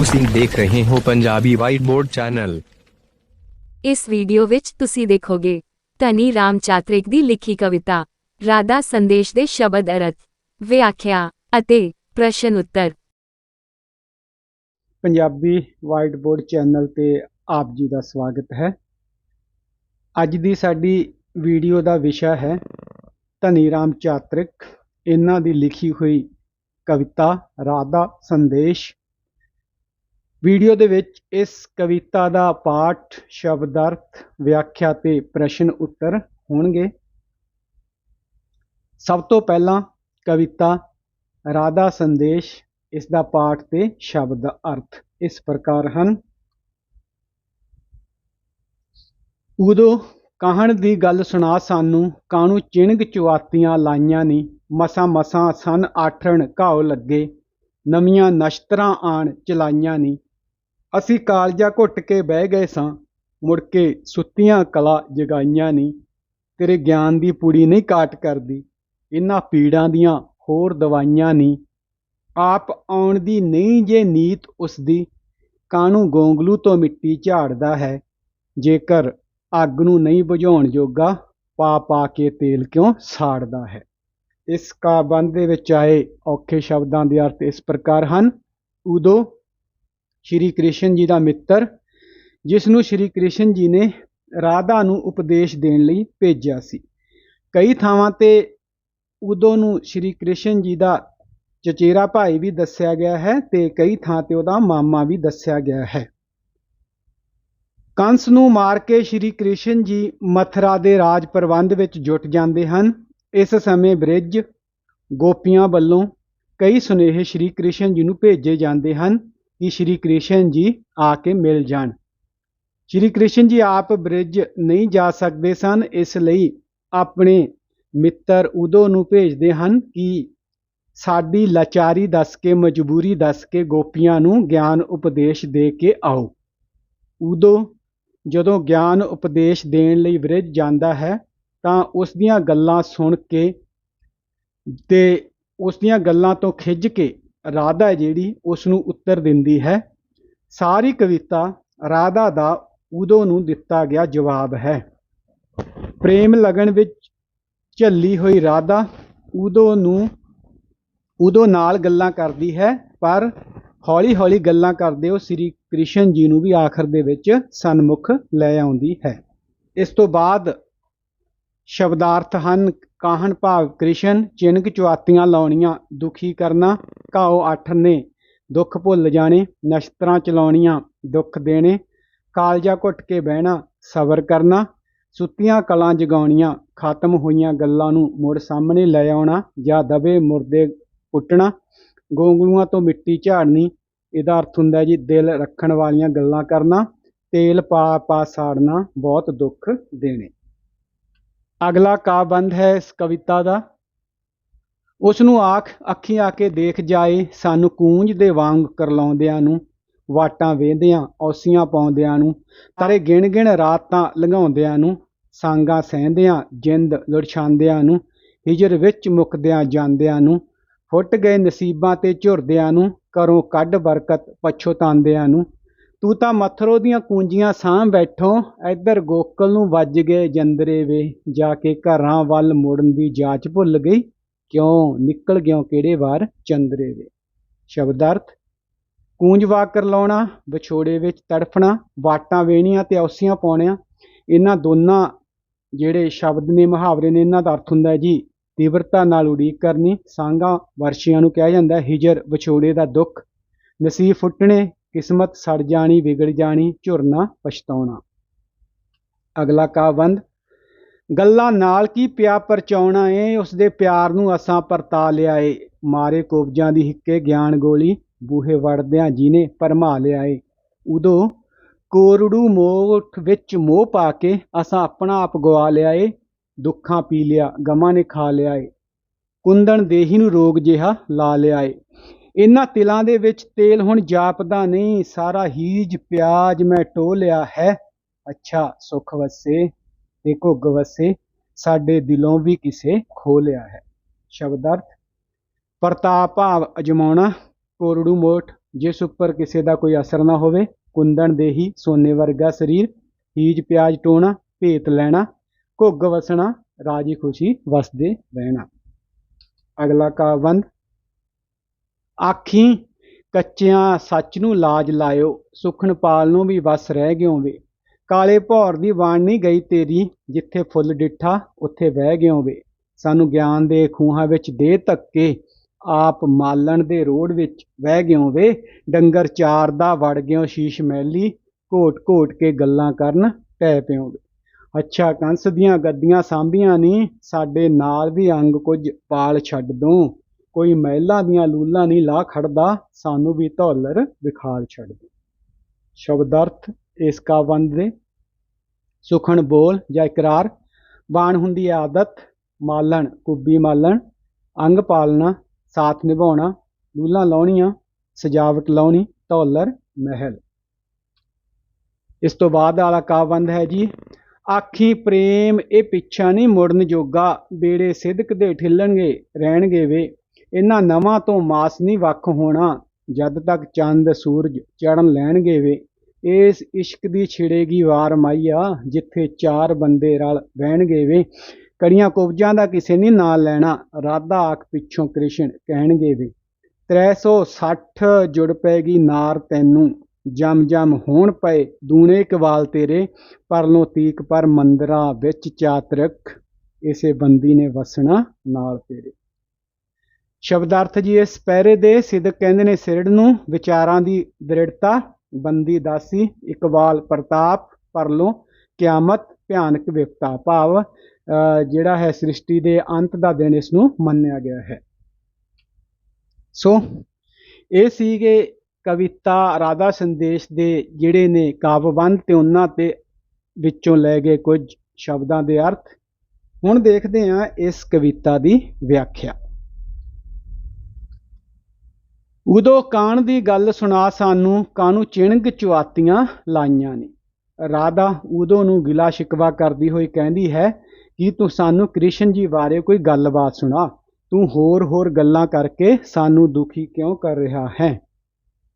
ਤੁਸੀਂ ਦੇਖ ਰਹੇ ਹੋ ਪੰਜਾਬੀ ਵਾਈਟ ਬੋਰਡ ਚੈਨਲ ਇਸ ਵੀਡੀਓ ਵਿੱਚ ਤੁਸੀਂ ਦੇਖੋਗੇ ਧਨੀ ਰਾਮ ਚਾਤ੍ਰਿਕ ਦੀ ਲਿਖੀ ਕਵਿਤਾ ਰਾਧਾ ਸੰਦੇਸ਼ ਦੇ ਸ਼ਬਦ ਅਰਥ ਵਿਆਖਿਆ ਅਤੇ ਪ੍ਰਸ਼ਨ ਉੱਤਰ। ਪੰਜਾਬੀ ਵਾਈਟ ਬੋਰਡ ਚੈਨਲ ਤੇ ਆਪ ਜੀ ਦਾ ਸਵਾਗਤ ਹੈ। ਅੱਜ ਦੀ ਸਾਡੀ ਵੀਡੀਓ ਦਾ ਵਿਸ਼ਾ ਹੈ ਧਨੀ ਰਾਮ ਚਾਤ੍ਰਿਕ। ਇਹਨਾਂ ਦੀ ਲਿਖੀ ਹੋਈ ਕਵਿਤਾ ਰਾਧਾ ਸੰਦੇਸ਼ ਵੀਡੀਓ ਦੇ ਵਿੱਚ ਇਸ ਕਵਿਤਾ ਦਾ ਪਾਠ ਸ਼ਬਦ ਅਰਥ ਵਿਆਖਿਆ ਤੇ ਪ੍ਰਸ਼ਨ ਉੱਤਰ ਹੋਣਗੇ। ਸਭ ਤੋਂ ਪਹਿਲਾਂ ਕਵਿਤਾ ਰਾਧਾ ਸੰਦੇਸ਼, ਇਸ ਦਾ ਪਾਠ ਤੇ ਸ਼ਬਦ ਅਰਥ ਇਸ ਪ੍ਰਕਾਰ ਹਨ। ਉਦੋਂ ਕਹਣ ਦੀ ਗੱਲ ਸੁਣਾ ਸਾਨੂੰ ਕਾਣੂ ਚਿਣਗ ਚੁਆਤੀਆਂ ਲਾਈਆਂ ਨੀ, ਮਸਾਂ ਮਸਾਂ ਸਨ ਆਠਣ ਘਾਉ ਲੱਗੇ, ਨਵੀਆਂ ਨਸ਼ਤਰਾਂ ਆਣ ਚਲਾਈਆਂ ਨੀ। ਅਸੀਂ ਕਾਲਜਾ ਘੁੱਟ ਕੇ ਬਹਿ ਗਏ ਸਾਂ। ਮੁੜ ਕੇ ਸੁੱਤੀਆਂ ਕਲਾ ਜਗਾਈਆਂ ਨਹੀਂ ਤੇਰੇ ਗਿਆਨ ਦੀ ਪੂੜੀ ਨਹੀਂ ਕਾਟ ਕਰਦੀ। ਇਹਨਾਂ ਪੀੜਾਂ ਦੀਆਂ ਹੋਰ ਦਵਾਈਆਂ ਨਹੀਂ ਆਪ ਆਉਣ ਦੀ ਨਹੀਂ ਜੇ ਨੀਤ ਉਸਦੀ। ਕਾਣੂ ਗੋਂਗਲੂ ਤੋਂ ਮਿੱਟੀ ਝਾੜਦਾ ਹੈ। ਜੇਕਰ ਅੱਗ ਨੂੰ ਨਹੀਂ ਬੁਝਾਉਣ ਜੋਗਾ ਪਾ ਪਾ ਕੇ ਤੇਲ ਕਿਉਂ ਸਾੜਦਾ ਹੈ? ਇਸ ਕਾਬੰਦ ਦੇ ਵਿੱਚ ਆਏ ਔਖੇ ਸ਼ਬਦਾਂ ਦੇ ਅਰਥ ਇਸ ਪ੍ਰਕਾਰ ਹਨ। ਉਦੋਂ ਸ਼੍ਰੀ ਕ੍ਰਿਸ਼ਨ ਜੀ ਦਾ ਮਿੱਤਰ, ਜਿਸ ਨੂੰ ਸ਼੍ਰੀ ਕ੍ਰਿਸ਼ਨ ਜੀ ਨੇ ਰਾਧਾ ਨੂੰ ਉਪਦੇਸ਼ ਦੇਣ ਲਈ ਭੇਜਿਆ ਸੀ। ਕਈ ਥਾਵਾਂ ਤੇ ਉਦੋਂ ਨੂੰ ਸ਼੍ਰੀ ਕ੍ਰਿਸ਼ਨ ਜੀ ਦਾ ਚਚੇਰਾ ਭਾਈ ਵੀ ਦੱਸਿਆ ਗਿਆ ਹੈ ਤੇ ਕਈ ਥਾਂ ਤੇ ਉਹਦਾ ਮਾਮਾ ਵੀ ਦੱਸਿਆ ਗਿਆ ਹੈ। ਕੰਸ ਨੂੰ ਮਾਰ ਕੇ ਸ਼੍ਰੀ ਕ੍ਰਿਸ਼ਨ ਜੀ ਮਥਰਾ ਦੇ ਰਾਜ ਪ੍ਰਬੰਧ ਵਿੱਚ ਜੁਟ ਜਾਂਦੇ ਹਨ। ਇਸ ਸਮੇਂ ਬ੍ਰਿਜ ਗੋਪੀਆਂ ਵੱਲੋਂ ਕਈ ਸੁਨੇਹੇ ਸ਼੍ਰੀ ਕ੍ਰਿਸ਼ਨ ਜੀ ਨੂੰ ਭੇਜੇ ਜਾਂਦੇ ਹਨ। ਕਿ ਸ਼੍ਰੀ ਕ੍ਰਿਸ਼ਨ ਜੀ ਆ ਕੇ ਮਿਲ ਜਾਣ। ਸ਼੍ਰੀ ਕ੍ਰਿਸ਼ਨ ਜੀ ਆਪ ਬ੍ਰਿਜ ਨਹੀਂ ਜਾ ਸਕਦੇ ਸਨ, ਇਸ ਲਈ ਆਪਣੇ ਮਿੱਤਰ ਉਦੋਂ ਨੂੰ ਭੇਜਦੇ ਹਨ ਕਿ ਸਾਡੀ ਲਾਚਾਰੀ ਦੱਸ ਕੇ, ਮਜਬੂਰੀ ਦੱਸ ਕੇ ਗੋਪੀਆਂ ਨੂੰ ਗਿਆਨ ਉਪਦੇਸ਼ ਦੇ ਕੇ ਆਓ। ਉਦੋਂ ਜਦੋਂ ਗਿਆਨ ਉਪਦੇਸ਼ ਦੇਣ ਲਈ ਬ੍ਰਿਜ ਜਾਂਦਾ ਹੈ, ਤਾਂ ਉਸ ਦੀਆਂ ਗੱਲਾਂ ਸੁਣ ਕੇ ਤੇ ਉਸ ਦੀਆਂ ਗੱਲਾਂ ਤੋਂ ਖਿੱਝ ਕੇ ਰਾਧਾ ਜਿਹੜੀ ਉਸ ਨੂੰ ਉੱਤਰ ਦਿੰਦੀ ਹੈ, ਸਾਰੀ ਕਵਿਤਾ ਰਾਧਾ ਦਾ ਉਦੋਂ ਨੂੰ ਦਿੱਤਾ ਗਿਆ ਜਵਾਬ ਹੈ। ਪ੍ਰੇਮ ਲਗਨ ਵਿੱਚ ਝੱਲੀ ਹੋਈ ਰਾਧਾ ਉਦੋਂ ਨੂੰ, ਉਦੋਂ ਨਾਲ ਗੱਲਾਂ ਕਰਦੀ ਹੈ, ਪਰ ਹੌਲੀ ਹੌਲੀ ਗੱਲਾਂ ਕਰਦੇ ਉਹ ਸ੍ਰੀ ਕ੍ਰਿਸ਼ਨ ਜੀ ਨੂੰ ਵੀ ਆਖਰ ਦੇ ਵਿੱਚ ਸਨਮੁਖ ਲੈ ਆਉਂਦੀ ਹੈ। ਇਸ ਤੋਂ ਬਾਅਦ ਸ਼ਬਦਾਰਥ ਹਨ ਕਾਹਨ ਭਾਵ ਕ੍ਰਿਸ਼ਨ ਚਿਨਕ ਚੁਆਤੀਆਂ ਲਾਉਣੀਆਂ, ਦੁਖੀ ਕਰਨਾ ਘਾਓ ਅੱਠ ਨੇ, ਦੁੱਖ ਭੁੱਲ ਜਾਣੇ ਨਸ਼ਤਰਾਂ ਚਲਾਉਣੀਆਂ, ਦੁੱਖ ਦੇਣੇ, ਕਾਲਜਾ ਘੁੱਟ ਕੇ ਬਹਿਣਾ, ਸਬਰ ਕਰਨਾ, ਸੁੱਤੀਆਂ ਕਲਾਂ ਜਗਾਉਣੀਆਂ, ਖਤਮ ਹੋਈਆਂ ਗੱਲਾਂ ਨੂੰ ਮੁੜ ਸਾਹਮਣੇ ਲੈ ਆਉਣਾ ਜਾਂ ਦਬੇ ਮੁਰਦੇ ਪੁੱਟਣਾ, ਗੋਂਗਲੂਆਂ ਤੋਂ ਮਿੱਟੀ ਝਾੜਨੀ, ਇਹਦਾ ਅਰਥ ਹੁੰਦਾ ਜੀ ਦਿਲ ਰੱਖਣ ਵਾਲੀਆਂ ਗੱਲਾਂ ਕਰਨਾ, ਤੇਲ ਪਾ ਪਾ ਸਾੜਨਾ, ਬਹੁਤ ਦੁੱਖ ਦੇਣੇ। ਅਗਲਾ ਕਾਬੰਦ ਹੈ ਇਸ ਕਵਿਤਾ ਦਾ। ਉਸ ਨੂੰ ਆਖ, ਅੱਖੀਂ ਆ ਕੇ ਦੇਖ ਜਾਏ, ਸਾਨੂੰ ਕੂੰਜ ਦੇ ਵਾਂਗ ਕਰਲਾਉਂਦਿਆਂ ਨੂੰ, ਵਾਟਾਂ ਵੇਂਦਿਆਂ, ਔਸੀਆਂ ਪਾਉਂਦਿਆਂ ਨੂੰ, ਤਾਰੇ ਗਿਣ ਗਿਣ ਰਾਤਾਂ ਲੰਘਾਉਂਦਿਆਂ ਨੂੰ, ਸਾਂਗਾ ਸਹਿੰਦਿਆਂ, ਜਿੰਦ ਲੁੜਛਾਂਦਿਆਂ ਨੂੰ, ਹਿਜਰ ਵਿੱਚ ਮੁੱਕਦਿਆਂ ਜਾਂਦਿਆਂ ਨੂੰ, ਫੁੱਟ ਗਏ ਨਸੀਬਾਂ ਤੇ ਝੁਰਦਿਆਂ ਨੂੰ, ਘਰੋਂ ਕੱਢ ਬਰਕਤ ਪਛੋਤਾਂਦਿਆਂ ਨੂੰ ਤੂੰ ਤਾਂ ਮੱਥਰੋ ਦੀਆਂ ਕੂੰਜੀਆਂ ਸਾਂਭ ਬੈਠੋ, ਇੱਧਰ ਗੋਕਲ ਨੂੰ ਵੱਜ ਗਏ ਜੰਦਰੇ ਵੇ, ਜਾ ਕੇ ਘਰਾਂ ਵੱਲ ਮੁੜਨ ਦੀ ਜਾਚ ਭੁੱਲ ਗਈ, ਕਿਉਂ, ਨਿਕਲ ਗਿਓ ਕਿਹੜੇ ਵਾਰ ਚੰਦਰੇ ਵੇ। ਸ਼ਬਦਾਰਥ, ਕੂੰਜ ਵਾਕਰ ਲਾਉਣਾ, ਵਿਛੋੜੇ ਵਿੱਚ ਤੜਫਣਾ, ਵਾਟਾਂ ਵੇਣੀਆਂ ਤੇ ਔਸੀਆਂ ਪਾਉਣੀਆਂ, ਇਹਨਾਂ ਦੋਨਾਂ ਜਿਹੜੇ ਸ਼ਬਦ ਨੇ, ਮੁਹਾਵਰੇ ਨੇ, ਇਹਨਾਂ ਦਾ ਅਰਥ ਹੁੰਦਾ ਹੈ ਜੀ ਤੀਵਰਤਾ ਨਾਲ ਉਡੀਕ ਕਰਨੀ ਸਾਂਗਾ ਵਰਸ਼ੀਆਂ ਨੂੰ ਕਿਹਾ ਜਾਂਦਾ ਹੈ, ਹਿਜਰ ਵਿਛੋੜੇ ਦਾ ਦੁੱਖ, ਨਸੀਬ ਫੁੱਟਣੇ ਕਿਸਮਤ ਸੜ ਜਾਣੀ, ਵਿਗੜ ਜਾਣੀ, ਝੁਰਨਾ ਪਛਤਾਉਣਾ। ਅਗਲਾ ਕਾਬੰਦ ਗੱਲਾਂ ਨਾਲ ਕੀ ਪਿਆ ਪਰਚਾਉਣਾ ਏ ਉਸ ਦੇ ਪਿਆਰ ਨੂੰ ਅਸਾਂ ਪਰਤਾ ਲਿਆ ਏ। ਮਾਰੇ ਕੋਬਜਾਂ ਦੀ ਹਿੱਕੇ ਗਿਆਨ ਗੋਲੀ, ਬੂਹੇ ਵੜਦਿਆਂ ਜਿਹਨੇ ਪਰਮਾ ਲਿਆ ਏ। ਉਦੋਂ ਕੋਰੜੂ ਮੋਠ ਵਿੱਚ ਮੋਹ ਪਾ ਕੇ ਅਸਾਂ ਆਪਣਾ ਆਪ ਗਵਾ ਲਿਆ ਏ, ਦੁੱਖਾਂ ਪੀ ਲਿਆ, ਗਮਾਂ ਨੇ ਖਾ ਲਿਆ ਏ। ਕੁੰਦਣ ਦੇਹੀ ਨੂੰ ਰੋਗ ਜਿਹਾ ਲਾ ਲਿਆ ਏ। ਇਹਨਾਂ ਤਿਲਾਂ ਦੇ ਵਿੱਚ ਤੇਲ ਹੁਣ ਜਾਪਦਾ ਨਹੀਂ, ਸਾਰਾ ਹੀਜ ਪਿਆਜ ਮੈਂ ਟੋ ਲਿਆ ਹੈ। ਅੱਛਾ, ਸੁਖ ਵਸੇ ਤੇ ਘੁੱਗ ਵਸੇ, ਸਾਡੇ ਦਿਲੋਂ ਵੀ ਕਿਸੇ ਖੋ ਲਿਆ ਹੈ। ਸ਼ਬਦਾਰਥ ਪ੍ਰਤਾਪ ਭਾਵ ਅਜਮਾਉਣਾ, ਕੋਰੜੂ ਮੋਠ, ਜਿਸ ਉੱਪਰ ਕਿਸੇ ਦਾ ਕੋਈ ਅਸਰ ਨਾ ਹੋਵੇ, ਕੁੰਦਨ ਦੇਹੀ ਸੋਨੇ ਵਰਗਾ ਸਰੀਰ, ਹੀਜ ਪਿਆਜ ਟੋਣਾ ਭੇਤ ਲੈਣਾ, ਘੁੱਗ ਵਸਣਾ, ਰਾਜੀ ਖੁਸ਼ੀ ਵਸਦੇ ਰਹਿਣਾ। ਅਗਲਾ ਕਾਵੰਦ ਆਖੀ, ਕੱਚਿਆਂ ਸੱਚ ਨੂੰ ਲਾਜ ਲਾਇਓ ਸੁਖਣ ਪਾਲ ਨੂੰ ਵੀ ਵਸ ਰਹਿ ਗਿਓ ਵੇ। ਕਾਲੇ ਭੌਰ ਦੀ ਵਾਣ ਨਹੀਂ ਗਈ ਤੇਰੀ, ਜਿੱਥੇ ਫੁੱਲ ਡਿੱਠਾ, ਉੱਥੇ ਬਹਿ ਗਿਓ ਵੇ। ਸਾਨੂੰ ਗਿਆਨ ਦੇ ਖੂਹਾਂ ਵਿੱਚ ਦੇ ਧੱਕੇ, ਆਪ ਮਾਲਣ ਦੇ ਰੋੜ ਵਿੱਚ ਬਹਿ ਗਿਓ ਵੇ। ਡੰਗਰ ਚਾਰ ਦਾ ਵੜ ਗਿਓ ਸ਼ੀਸ਼ ਮੈਲੀ, ਘੋਟ ਘੋਟ ਕੇ ਗੱਲਾਂ ਕਰਨ ਟੈ ਪਿਓ ਵੇ। ਅੱਛਾ ਕੰਸ ਦੀਆਂ ਗੱਦੀਆਂ ਸਾਂਭੀਆਂ ਨਹੀਂ ਸਾਡੇ ਨਾਲ ਵੀ ਅੰਗ ਕੁਝ ਪਾਲ ਛੱਡ ਦੋ। ਕੋਈ ਮਹਿਲਾਂ ਦੀਆਂ ਲੂਲਾਂ ਨਹੀਂ ਲਾ ਖੜਦਾ, ਸਾਨੂੰ ਵੀ ਧੌਲਰ ਵਿਖਾਲ ਛੱਡਦੇ ਸ਼ਬਦਾਰਥ ਇਸ ਕਾਵੰਦ ਦੇ। ਸੁਖਣ ਬੋਲ ਜਾਂ ਇਕਰਾਰ, ਬਾਣ ਹੁੰਦੀ ਹੈ ਆਦਤ, ਮਾਲਣ, ਕੁੱਬੀ ਮਾਲਣ, ਅੰਗ ਪਾਲਣਾ, ਸਾਥ ਨਿਭਾਉਣਾ, ਲੂਲਾਂ ਲਾਉਣੀਆਂ, ਸਜਾਵਟ ਲਾਉਣੀ, ਧੌਲਰ ਮਹਿਲ। ਇਸ ਤੋਂ ਬਾਅਦ ਵਾਲਾ ਕਾਵੰਦ ਹੈ ਜੀ, ਆਖੀ ਪ੍ਰੇਮ ਇਹ ਪਿੱਛਾ ਨਹੀਂ ਮੁੜਨ ਜੋਗਾ, ਬੇੜੇ ਸਿਦਕ ਦੇ ਠਿੱਲਣਗੇ, ਰਹਿਣਗੇ ਵੇ। ਇਹਨਾਂ ਨਵਾਂ ਤੋਂ ਮਾਸ ਨਹੀਂ ਵੱਖ ਹੋਣਾ, ਜਦ ਤੱਕ ਚੰਦ ਸੂਰਜ ਚੜਨ ਲੈਣਗੇ ਵੇ। ਇਸ ਇਸ਼ਕ ਦੀ ਛਿੜੇਗੀ ਵਾਰ ਮਾਈਆ ਜਿੱਥੇ ਚਾਰ ਬੰਦੇ ਰਲ ਬਹਿਣਗੇ ਵੇ। ਕੜੀਆਂ ਕੁਬਜਾਂ ਦਾ ਕਿਸੇ ਨਹੀਂ ਨਾਲ ਲੈਣਾ, ਰਾਧਾ ਆਖ ਪਿੱਛੋਂ ਕ੍ਰਿਸ਼ਨ ਕਹਿਣਗੇ ਵੇ। 360 ਜੁੜ ਪੈਗੀ ਨਾਰ ਤੈਨੂੰ ਜਮ ਜਮ ਹੋਣ ਪਏ ਦੂਣੇ ਕਵਾਲ ਤੇਰੇ, ਪਰਲੋਂ ਤੀਕ ਪਰ ਮੰਦਰਾ ਵਿੱਚ ਚਾਤਰਕ, ਇਸੇ ਬੰਦੀ ਨੇ ਵਸਣਾ ਨਾਲ ਤੇਰੇ। ਸ਼ਬਦਾਰਥ ਜੀ, ਇਸ ਪੈਰੇ ਦੇ ਸਿਦਕ ਕਹਿੰਦੇ ਨੇ ਸਿਰੜ ਨੂੰ, ਵਿਚਾਰਾਂ ਦੀ ਦ੍ਰਿੜਤਾ, ਬੰਦੀ ਦਾਸੀ, ਇਕਬਾਲ ਪ੍ਰਤਾਪ, ਪਰਲੋਂ, ਕਿਆਮਤ, ਭਿਆਨਕ ਵਿਪਤਾ ਭਾਵ ਅਹ ਜਿਹੜਾ ਹੈ ਸ੍ਰਿਸ਼ਟੀ ਦੇ ਅੰਤ ਦਾ ਦਿਨ ਇਸ ਨੂੰ ਮੰਨਿਆ ਗਿਆ ਹੈ। ਸੋ, ਇਹ ਸੀਗੇ ਕਵਿਤਾ, ਰਾਧਾ ਸੰਦੇਸ਼ ਦੇ ਜਿਹੜੇ ਨੇ ਕਾਵਬੰਦ ਤੇ ਉਹਨਾਂ ਤੇ ਵਿੱਚੋਂ ਲੈ ਗਏ ਕੁਝ ਸ਼ਬਦਾਂ ਦੇ ਅਰਥ। ਹੁਣ ਦੇਖਦੇ ਹਾਂ ਇਸ ਕਵਿਤਾ ਦੀ ਵਿਆਖਿਆ। ਉਦੋਂ ਕਾਣ ਦੀ ਗੱਲ ਸੁਣਾ ਸਾਨੂੰ ਕਾਨੂੰ ਚਿਣਗ ਚੁਆਤੀਆਂ ਲਾਈਆਂ ਨੇ। ਰਾਧਾ ਉਦੋਂ ਨੂੰ ਗਿਲਾ ਸ਼ਿਕਵਾ ਕਰਦੀ ਹੋਈ ਕਹਿੰਦੀ ਹੈ ਕਿ ਤੂੰ ਸਾਨੂੰ ਕ੍ਰਿਸ਼ਨ ਜੀ ਬਾਰੇ ਕੋਈ ਗੱਲਬਾਤ ਸੁਣਾ। ਤੂੰ ਹੋਰ ਹੋਰ ਗੱਲਾਂ ਕਰਕੇ ਸਾਨੂੰ ਦੁਖੀ ਕਿਉਂ ਕਰ ਰਿਹਾ ਹੈ?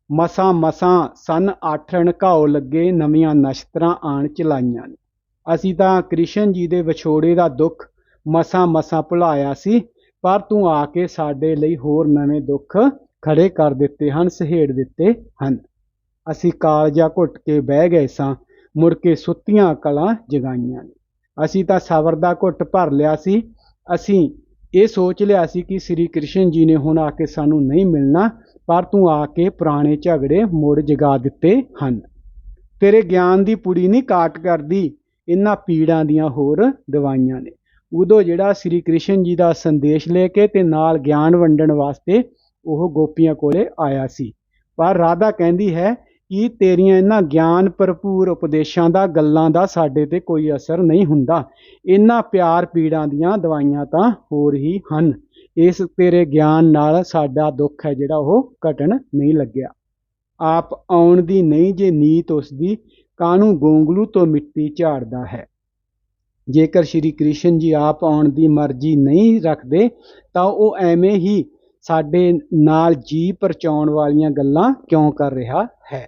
ਮਸਾਂ ਮਸਾਂ ਸਨ ਆਠਣ ਘਾਉ ਲੱਗੇ ਨਵੀਆਂ ਨਸ਼ਤਰਾਂ ਆਣ ਚਲਾਈਆਂ ਨੇ। ਅਸੀਂ ਤਾਂ ਕ੍ਰਿਸ਼ਨ ਜੀ ਦੇ ਵਿਛੋੜੇ ਦਾ ਦੁੱਖ ਮਸਾਂ ਮਸਾਂ ਭੁਲਾਇਆ ਸੀ, ਪਰ ਤੂੰ ਆ ਕੇ ਸਾਡੇ ਲਈ ਹੋਰ ਨਵੇਂ ਦੁੱਖ ਖੜੇ ਕਰ ਦਿੱਤੇ ਹਨ, ਸਹੇੜ ਦਿੱਤੇ ਹਨ। ਅਸੀਂ ਕਾਲਜਾ ਘੁੱਟ ਕੇ ਬਹਿ ਗਏ ਸਾਂ, ਮੁੜ ਕੇ ਸੁੱਤੀਆਂ ਕਲਾਂ ਜਗਾਈਆਂ ਨੇ। ਅਸੀਂ ਤਾਂ ਸਬਰ ਦਾ ਘੁੱਟ ਭਰ ਲਿਆ ਸੀ। ਅਸੀਂ ਇਹ ਸੋਚ ਲਿਆ ਸੀ ਕਿ ਸ੍ਰੀ ਕ੍ਰਿਸ਼ਨ ਜੀ ਨੇ ਹੁਣ ਆ ਕੇ ਸਾਨੂੰ ਨਹੀਂ ਮਿਲਣਾ, ਪਰ ਤੂੰ ਆ ਕੇ ਪੁਰਾਣੇ ਝਗੜੇ ਮੁੜ ਜਗਾ ਦਿੱਤੇ ਹਨ। ਤੇਰੇ ਗਿਆਨ ਦੀ ਪੁੜੀ ਨਹੀਂ ਕਾਟ ਕਰਦੀ ਇਹਨਾਂ ਪੀੜਾਂ ਦੀਆਂ ਹੋਰ ਦਵਾਈਆਂ ਨੇ। ਉਦੋਂ ਜਿਹੜਾ ਸ੍ਰੀ ਕ੍ਰਿਸ਼ਨ ਜੀ ਦਾ ਸੰਦੇਸ਼ ਲੈ ਕੇ ਤੇ ਨਾਲ ਗਿਆਨ ਵੰਡਣ ਵਾਸਤੇ ਉਹ ਗੋਪੀਆਂ ਕੋਲੇ ਆਇਆ ਸੀ। ਪਰ ਰਾਧਾ ਕਹਿੰਦੀ ਹੈ ਕਿ ਤੇਰੀਆਂ ਇਹਨਾਂ ਗਿਆਨ ਭਰਪੂਰ ਉਪਦੇਸ਼ਾਂ ਦਾ, ਗੱਲਾਂ ਦਾ ਸਾਡੇ ਤੇ ਕੋਈ ਅਸਰ ਨਹੀਂ ਹੁੰਦਾ। ਇਹਨਾਂ ਪਿਆਰ ਪੀੜਾਂ ਦੀਆਂ ਦਵਾਈਆਂ ਤਾਂ ਹੋਰ ਹੀ ਹਨ। ਇਸ ਤੇਰੇ ਗਿਆਨ ਨਾਲ ਸਾਡਾ ਦੁੱਖ ਹੈ ਜਿਹੜਾ ਉਹ ਘਟਣ ਨਹੀਂ ਲੱਗਿਆ। ਆਪ ਆਉਣ ਦੀ ਨਹੀਂ ਜੇ ਨੀਤ ਉਸ ਦੀ ਕਾਨੂੰ ਗੋਂਗਲੂ ਤੋਂ ਮਿੱਟੀ ਝਾੜਦਾ ਹੈ? ਜੇਕਰ ਸ਼੍ਰੀ ਕ੍ਰਿਸ਼ਨ ਜੀ ਆਪ ਆਉਣ ਦੀ ਮਰਜ਼ੀ ਨਹੀਂ ਰੱਖਦੇ, ਤਾਂ ਉਹ ਐਵੇਂ ਹੀ ਸਾਡੇ ਨਾਲ ਜੀ ਪਰਚਾਉਣ ਵਾਲੀਆਂ ਗੱਲਾਂ ਕਿਉਂ ਕਰ ਰਿਹਾ ਹੈ?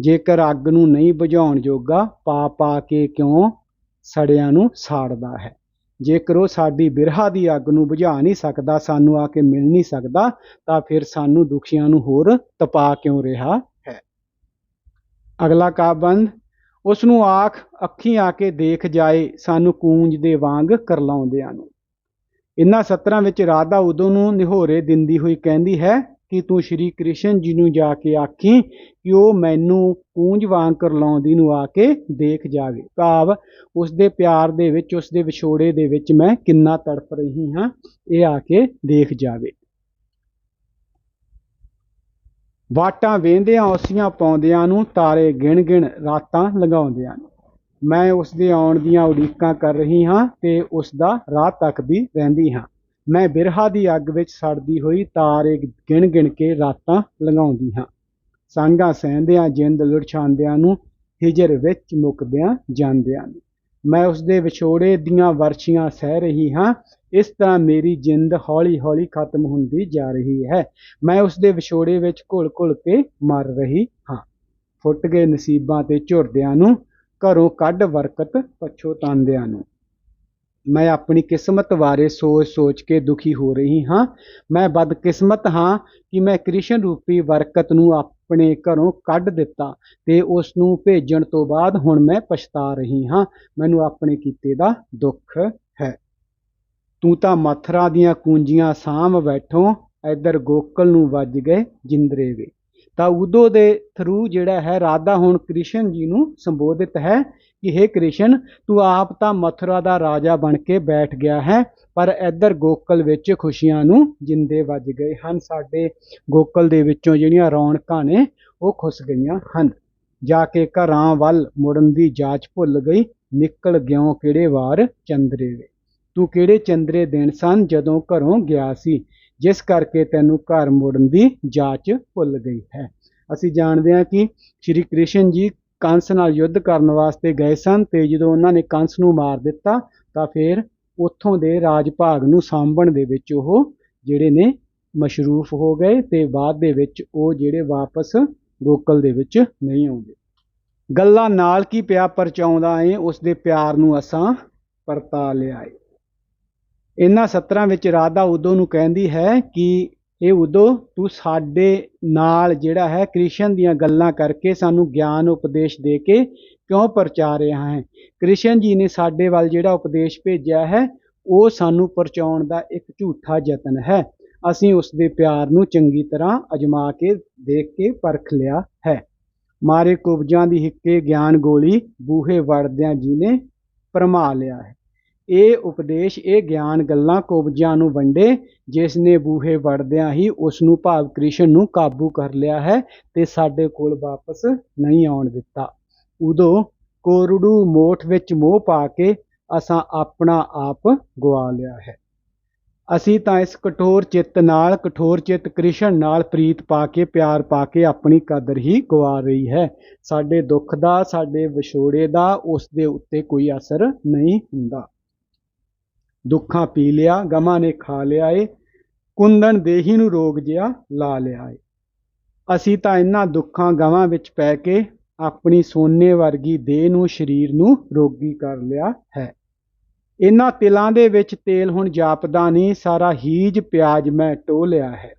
ਜੇਕਰ ਅੱਗ ਨੂੰ ਨਹੀਂ ਬੁਝਾਉਣ ਜੋਗਾ ਪਾ ਪਾ ਕੇ ਕਿਉਂ ਸੜਿਆਂ ਨੂੰ ਸਾੜਦਾ ਹੈ? ਜੇਕਰ ਉਹ ਸਾਡੀ ਬਿਰਹਾ ਦੀ ਅੱਗ ਨੂੰ ਬੁਝਾ ਨਹੀਂ ਸਕਦਾ, ਸਾਨੂੰ ਆ ਕੇ ਮਿਲ ਨਹੀਂ ਸਕਦਾ, ਤਾਂ ਫਿਰ ਸਾਨੂੰ ਦੁਖੀਆਂ ਨੂੰ ਹੋਰ ਤਪਾ ਕਿਉਂ ਰਿਹਾ ਹੈ? ਅਗਲਾ ਕਾਬੰਦ ਉਸ ਨੂੰ ਆਖ ਅੱਖੀਂ ਆ ਕੇ ਦੇਖ ਜਾਏ, ਸਾਨੂੰ ਕੂੰਜ ਦੇ ਵਾਂਗ ਕਰਲਾਉਂਦਿਆਂ ਨੂੰ। ਇਨ੍ਹਾਂ ਸਤਰਾਂ ਵਿੱਚ ਰਾਧਾ ਉਦੋਂ ਨੂੰ ਨਿਹੋਰੇ ਦਿੰਦੀ ਹੋਈ ਕਹਿੰਦੀ ਹੈ ਕਿ ਤੂੰ ਸ਼੍ਰੀ ਕ੍ਰਿਸ਼ਨ ਜੀ ਨੂੰ ਜਾ ਕੇ ਆਖੀ ਕਿ ਉਹ ਮੈਨੂੰ ਕੂੰਜ ਵਾਂਗ ਕਰਲਾਉਂਦੀ ਨੂੰ ਆ ਕੇ ਦੇਖ ਜਾਵੇ। ਭਾਵ ਉਸ ਦੇ ਪਿਆਰ ਦੇ ਵਿੱਚ ਉਸ ਦੇ ਵਿਛੋੜੇ ਦੇ ਵਿੱਚ ਮੈਂ ਕਿੰਨਾ ਤੜਫ ਰਹੀ ਹਾਂ, ਇਹ ਆ ਕੇ ਦੇਖ ਜਾਵੇ। ਵਾਟਾਂ ਵੇਂਦਿਆਂ, ਔਸੀਆਂ ਪਾਉਂਦਿਆਂ ਨੂੰ ਤਾਰੇ ਗਿਣ ਗਿਣ ਰਾਤਾਂ ਲੰਘਾਉਂਦਿਆਂ ਨੂੰ। ਮੈਂ ਉਸ ਦੇ ਆਉਣ ਦੀਆਂ ਉਡੀਕਾਂ ਕਰ ਰਹੀ ਹਾਂ ਤੇ ਉਸ ਦਾ ਰਾਹ ਤੱਕਦੀ ਰਹਿੰਦੀ ਹਾਂ। ਮੈਂ ਬਿਰਹਾ ਦੀ ਅੱਗ ਵਿੱਚ ਸੜਦੀ ਹੋਈ ਤਾਰੇ ਗਿਣ ਗਿਣ ਕੇ ਰਾਤਾਂ ਲੰਘਾਉਂਦੀ ਹਾਂ। ਸੰਗਾ ਸਹਿੰਦਿਆਂ, ਜਿੰਦ ਲੁੜਛਾਂਦਿਆਂ ਨੂੰ, ਹਿਜਰ ਵਿੱਚ ਮੁੱਕਦਿਆਂ ਜਾਂਦਿਆਂ ਨੂੰ। ਮੈਂ ਉਸ ਦੇ ਵਿਛੋੜੇ ਦੀਆਂ ਵਰਸ਼ੀਆਂ ਸਹਿ ਰਹੀ ਹਾਂ। ਇਸ ਤਰ੍ਹਾਂ ਮੇਰੀ ਜਿੰਦ ਹੌਲੀ-ਹੌਲੀ ਖਤਮ ਹੁੰਦੀ ਜਾ ਰਹੀ ਹੈ। ਮੈਂ ਉਸ ਦੇ ਵਿਛੋੜੇ ਵਿੱਚ ਘੁਲ-ਘੁਲ ਕੇ ਮਰ ਰਹੀ ਹਾਂ। ਫੁੱਟ ਗਏ ਨਸੀਬਾਂ ਤੇ ਝੁਰਦਿਆਂ ਨੂੰ ਘਰੋਂ ਕੱਢ ਵਰਕਤ ਪਛੋਤਾਂਦਿਆਂ ਨੂੰ। ਮੈਂ ਆਪਣੀ ਕਿਸਮਤ ਬਾਰੇ ਸੋਚ-ਸੋਚ ਕੇ ਦੁਖੀ ਹੋ ਰਹੀ ਹਾਂ। ਮੈਂ ਬਦਕਿਸਮਤ ਹਾਂ ਕਿ ਮੈਂ ਕ੍ਰਿਸ਼ਨ ਰੂਪੀ ਵਰਕਤ ਨੂੰ ਆਪਣੇ ਘਰੋਂ ਕੱਢ ਦਿੱਤਾ ਤੇ ਉਸ ਨੂੰ ਭੇਜਣ ਤੋਂ ਬਾਅਦ ਹੁਣ ਮੈਂ ਪਛਤਾ ਰਹੀ ਹਾਂ। ਮੈਨੂੰ ਆਪਣੇ ਕੀਤੇ ਦਾ ਦੁੱਖ ਹੈ। ਤੂੰ ਤਾਂ ਮਥਰਾ ਦੀਆਂ ਕੂੰਜੀਆਂ ਸਾਂਭ ਬੈਠੋ। ਇੱਧਰ ਗੋਕਲ ਨੂੰ ਵੱਜ ਗਏ ਜਿੰਦਰੇ ਵੇ। ਤਾਂ ਉਦੋਂ ਦੇ ਥਰੂ ਜਿਹੜਾ ਹੈ, ਰਾਧਾ ਹੁਣ ਕ੍ਰਿਸ਼ਨ ਜੀ ਨੂੰ ਸੰਬੋਧਿਤ ਹੈ ਕਿ हे ਕ੍ਰਿਸ਼ਨ, ਤੂੰ ਆਪ ਤਾਂ ਮਥੁਰਾ ਦਾ ਰਾਜਾ ਬਣ ਕੇ ਬੈਠ ਗਿਆ ਹੈ, ਪਰ ਇੱਧਰ ਗੋਕਲ ਵਿੱਚ ਖੁਸ਼ੀਆਂ ਨੂੰ ਜਿੰਦੇ ਵੱਜ ਗਏ ਹਨ। ਸਾਡੇ ਗੋਕਲ ਦੇ ਵਿੱਚੋਂ ਜਿਹੜੀਆਂ ਰੌਣਕਾਂ ਨੇ, ਉਹ ਖੁੱਸ ਗਈਆਂ ਹਨ। ਜਾ ਕੇ ਘਰਾਂ ਵੱਲ ਮੁੜਨ ਦੀ ਜਾਚ ਭੁੱਲ ਗਈ, ਨਿਕਲ ਗਿਓ ਕਿਹੜੇ ਵਾਰ ਚੰਦਰੇ ਵੇ ਤੂੰ ਕਿਹੜੇ ਚੰਦਰੇ ਦਿਨ ਸਨ ਜਦੋਂ ਘਰੋਂ ਗਿਆ ਸੀ? ਜਿਸ ਕਰਕੇ ਤੈਨੂੰ ਘਰ ਮੁੜਨ ਦੀ ਜਾਚ ਭੁੱਲ ਗਈ ਹੈ। ਅਸੀਂ ਜਾਣਦੇ ਹਾਂ ਕਿ ਸ਼੍ਰੀ ਕ੍ਰਿਸ਼ਨ ਜੀ ਕੰਸ ਨਾਲ ਯੁੱਧ ਕਰਨ ਵਾਸਤੇ ਗਏ ਸਨ ਤੇ ਜਦੋਂ ਉਹਨਾਂ ਨੇ ਕੰਸ ਨੂੰ ਮਾਰ ਦਿੱਤਾ ਤਾਂ ਫਿਰ ਉੱਥੋਂ ਦੇ ਰਾਜ ਭਾਗ ਨੂੰ ਸਾਂਭਣ ਦੇ ਵਿੱਚ ਉਹ ਜਿਹੜੇ ਨੇ ਮਸ਼ਰੂਫ ਹੋ ਗਏ ਤੇ ਬਾਅਦ ਦੇ ਵਿੱਚ ਉਹ ਜਿਹੜੇ ਵਾਪਸ ਗੋਕਲ ਦੇ ਵਿੱਚ ਨਹੀਂ ਆਉਂਦੇ। ਗੱਲਾਂ ਨਾਲ ਕੀ ਪਿਆ ਪਰਚਾਉਂਦਾ ਏ, ਉਸ ਦੇ ਪਿਆਰ ਨੂੰ ਅਸਾਂ ਪਰਤਾ ਲਿਆਏ। ਇਹਨਾਂ ਸਤਰਾਂ ਵਿੱਚ ਰਾਧਾ ਉਦੋਂ ਨੂੰ ਕਹਿੰਦੀ ਹੈ ਕਿ ਇਹ ਉਦੋਂ ਤੂੰ ਸਾਡੇ ਨਾਲ ਜਿਹੜਾ ਹੈ ਕ੍ਰਿਸ਼ਨ ਦੀਆਂ ਗੱਲਾਂ ਕਰਕੇ ਸਾਨੂੰ ਗਿਆਨ ਉਪਦੇਸ਼ ਦੇ ਕੇ ਕਿਉਂ ਪਰਚਾ ਰਿਹਾ ਹੈ? ਕ੍ਰਿਸ਼ਨ ਜੀ ਨੇ ਸਾਡੇ ਵੱਲ ਜਿਹੜਾ ਉਪਦੇਸ਼ ਭੇਜਿਆ ਹੈ, ਉਹ ਸਾਨੂੰ ਪਰਚਾਉਣ ਦਾ ਇੱਕ ਝੂਠਾ ਯਤਨ ਹੈ। ਅਸੀਂ ਉਸ ਦੇ ਪਿਆਰ ਨੂੰ ਚੰਗੀ ਤਰ੍ਹਾਂ ਅਜਮਾ ਕੇ ਦੇਖ ਕੇ ਪਰਖ ਲਿਆ ਹੈ। ਮਾਰੇ ਕੁਬਜਾਂ ਦੀ ਹਿੱਕੇ ਗਿਆਨ ਗੋਲੀ ਬੂਹੇ ਵੜਦਿਆਂ ਜੀ ਨੇ ਪਰਮਾ ਲਿਆ ਹੈ। ਇਹ ਉਪਦੇਸ਼, ਇਹ ਗਿਆਨ ਗੱਲਾਂ ਕੁਬਜਾਂ ਨੂੰ ਵੰਡੇ, ਜਿਸ ਨੇ ਬੂਹੇ ਵੜਦਿਆਂ ਹੀ ਉਸ ਨੂੰ ਭਾਵ ਕ੍ਰਿਸ਼ਨ ਨੂੰ ਕਾਬੂ ਕਰ ਲਿਆ ਹੈ ਤੇ ਸਾਡੇ ਕੋਲ ਵਾਪਸ ਨਹੀਂ ਆਉਣ ਦਿੱਤਾ। ਉਦੋਂ ਕੋਰੜੂ ਮੋਠ ਵਿੱਚ ਮੋਹ ਪਾ ਕੇ ਅਸਾਂ ਆਪਣਾ ਆਪ ਗਵਾ ਲਿਆ ਹੈ। ਅਸੀਂ ਤਾਂ ਇਸ ਕਠੋਰ ਚਿੱਤ ਨਾਲ, ਕਠੋਰ ਚਿੱਤ ਕ੍ਰਿਸ਼ਨ ਨਾਲ ਪ੍ਰੀਤ ਪਾ ਕੇ, ਪਿਆਰ ਪਾ ਕੇ ਆਪਣੀ ਕਦਰ ਹੀ ਗਵਾ ਰਹੀ ਹੈ। ਸਾਡੇ ਦੁੱਖ ਦਾ, ਸਾਡੇ ਵਿਛੋੜੇ ਦਾ ਉਸ ਦੇ ਉੱਤੇ ਕੋਈ ਅਸਰ ਨਹੀਂ ਹੁੰਦਾ। ਦੁੱਖਾਂ ਪੀ ਲਿਆ, ਗਮਾਂ ਨੇ ਖਾ ਲਿਆ ਏ, ਕੁੰਦਨ ਦੇਹੀ ਨੂੰ ਰੋਗ ਜਿਆ ਲਾ ਲਿਆ ਏ। ਅਸੀਂ ਤਾਂ ਇਹਨਾਂ ਦੁੱਖਾਂ ਗਵਾਂ ਵਿੱਚ ਪੈ ਕੇ ਆਪਣੀ ਸੋਨੇ ਵਰਗੀ ਦੇਹ ਨੂੰ, ਸਰੀਰ ਨੂੰ ਰੋਗੀ ਕਰ ਲਿਆ ਹੈ। ਇਹਨਾਂ ਤਿਲਾਂ ਦੇ ਵਿੱਚ ਤੇਲ ਹੁਣ ਜਾਪਦਾ ਨਹੀਂ, ਸਾਰਾ ਹੀਜ ਪਿਆਜ ਮੈਂ ਟੋ ਲਿਆ ਹੈ।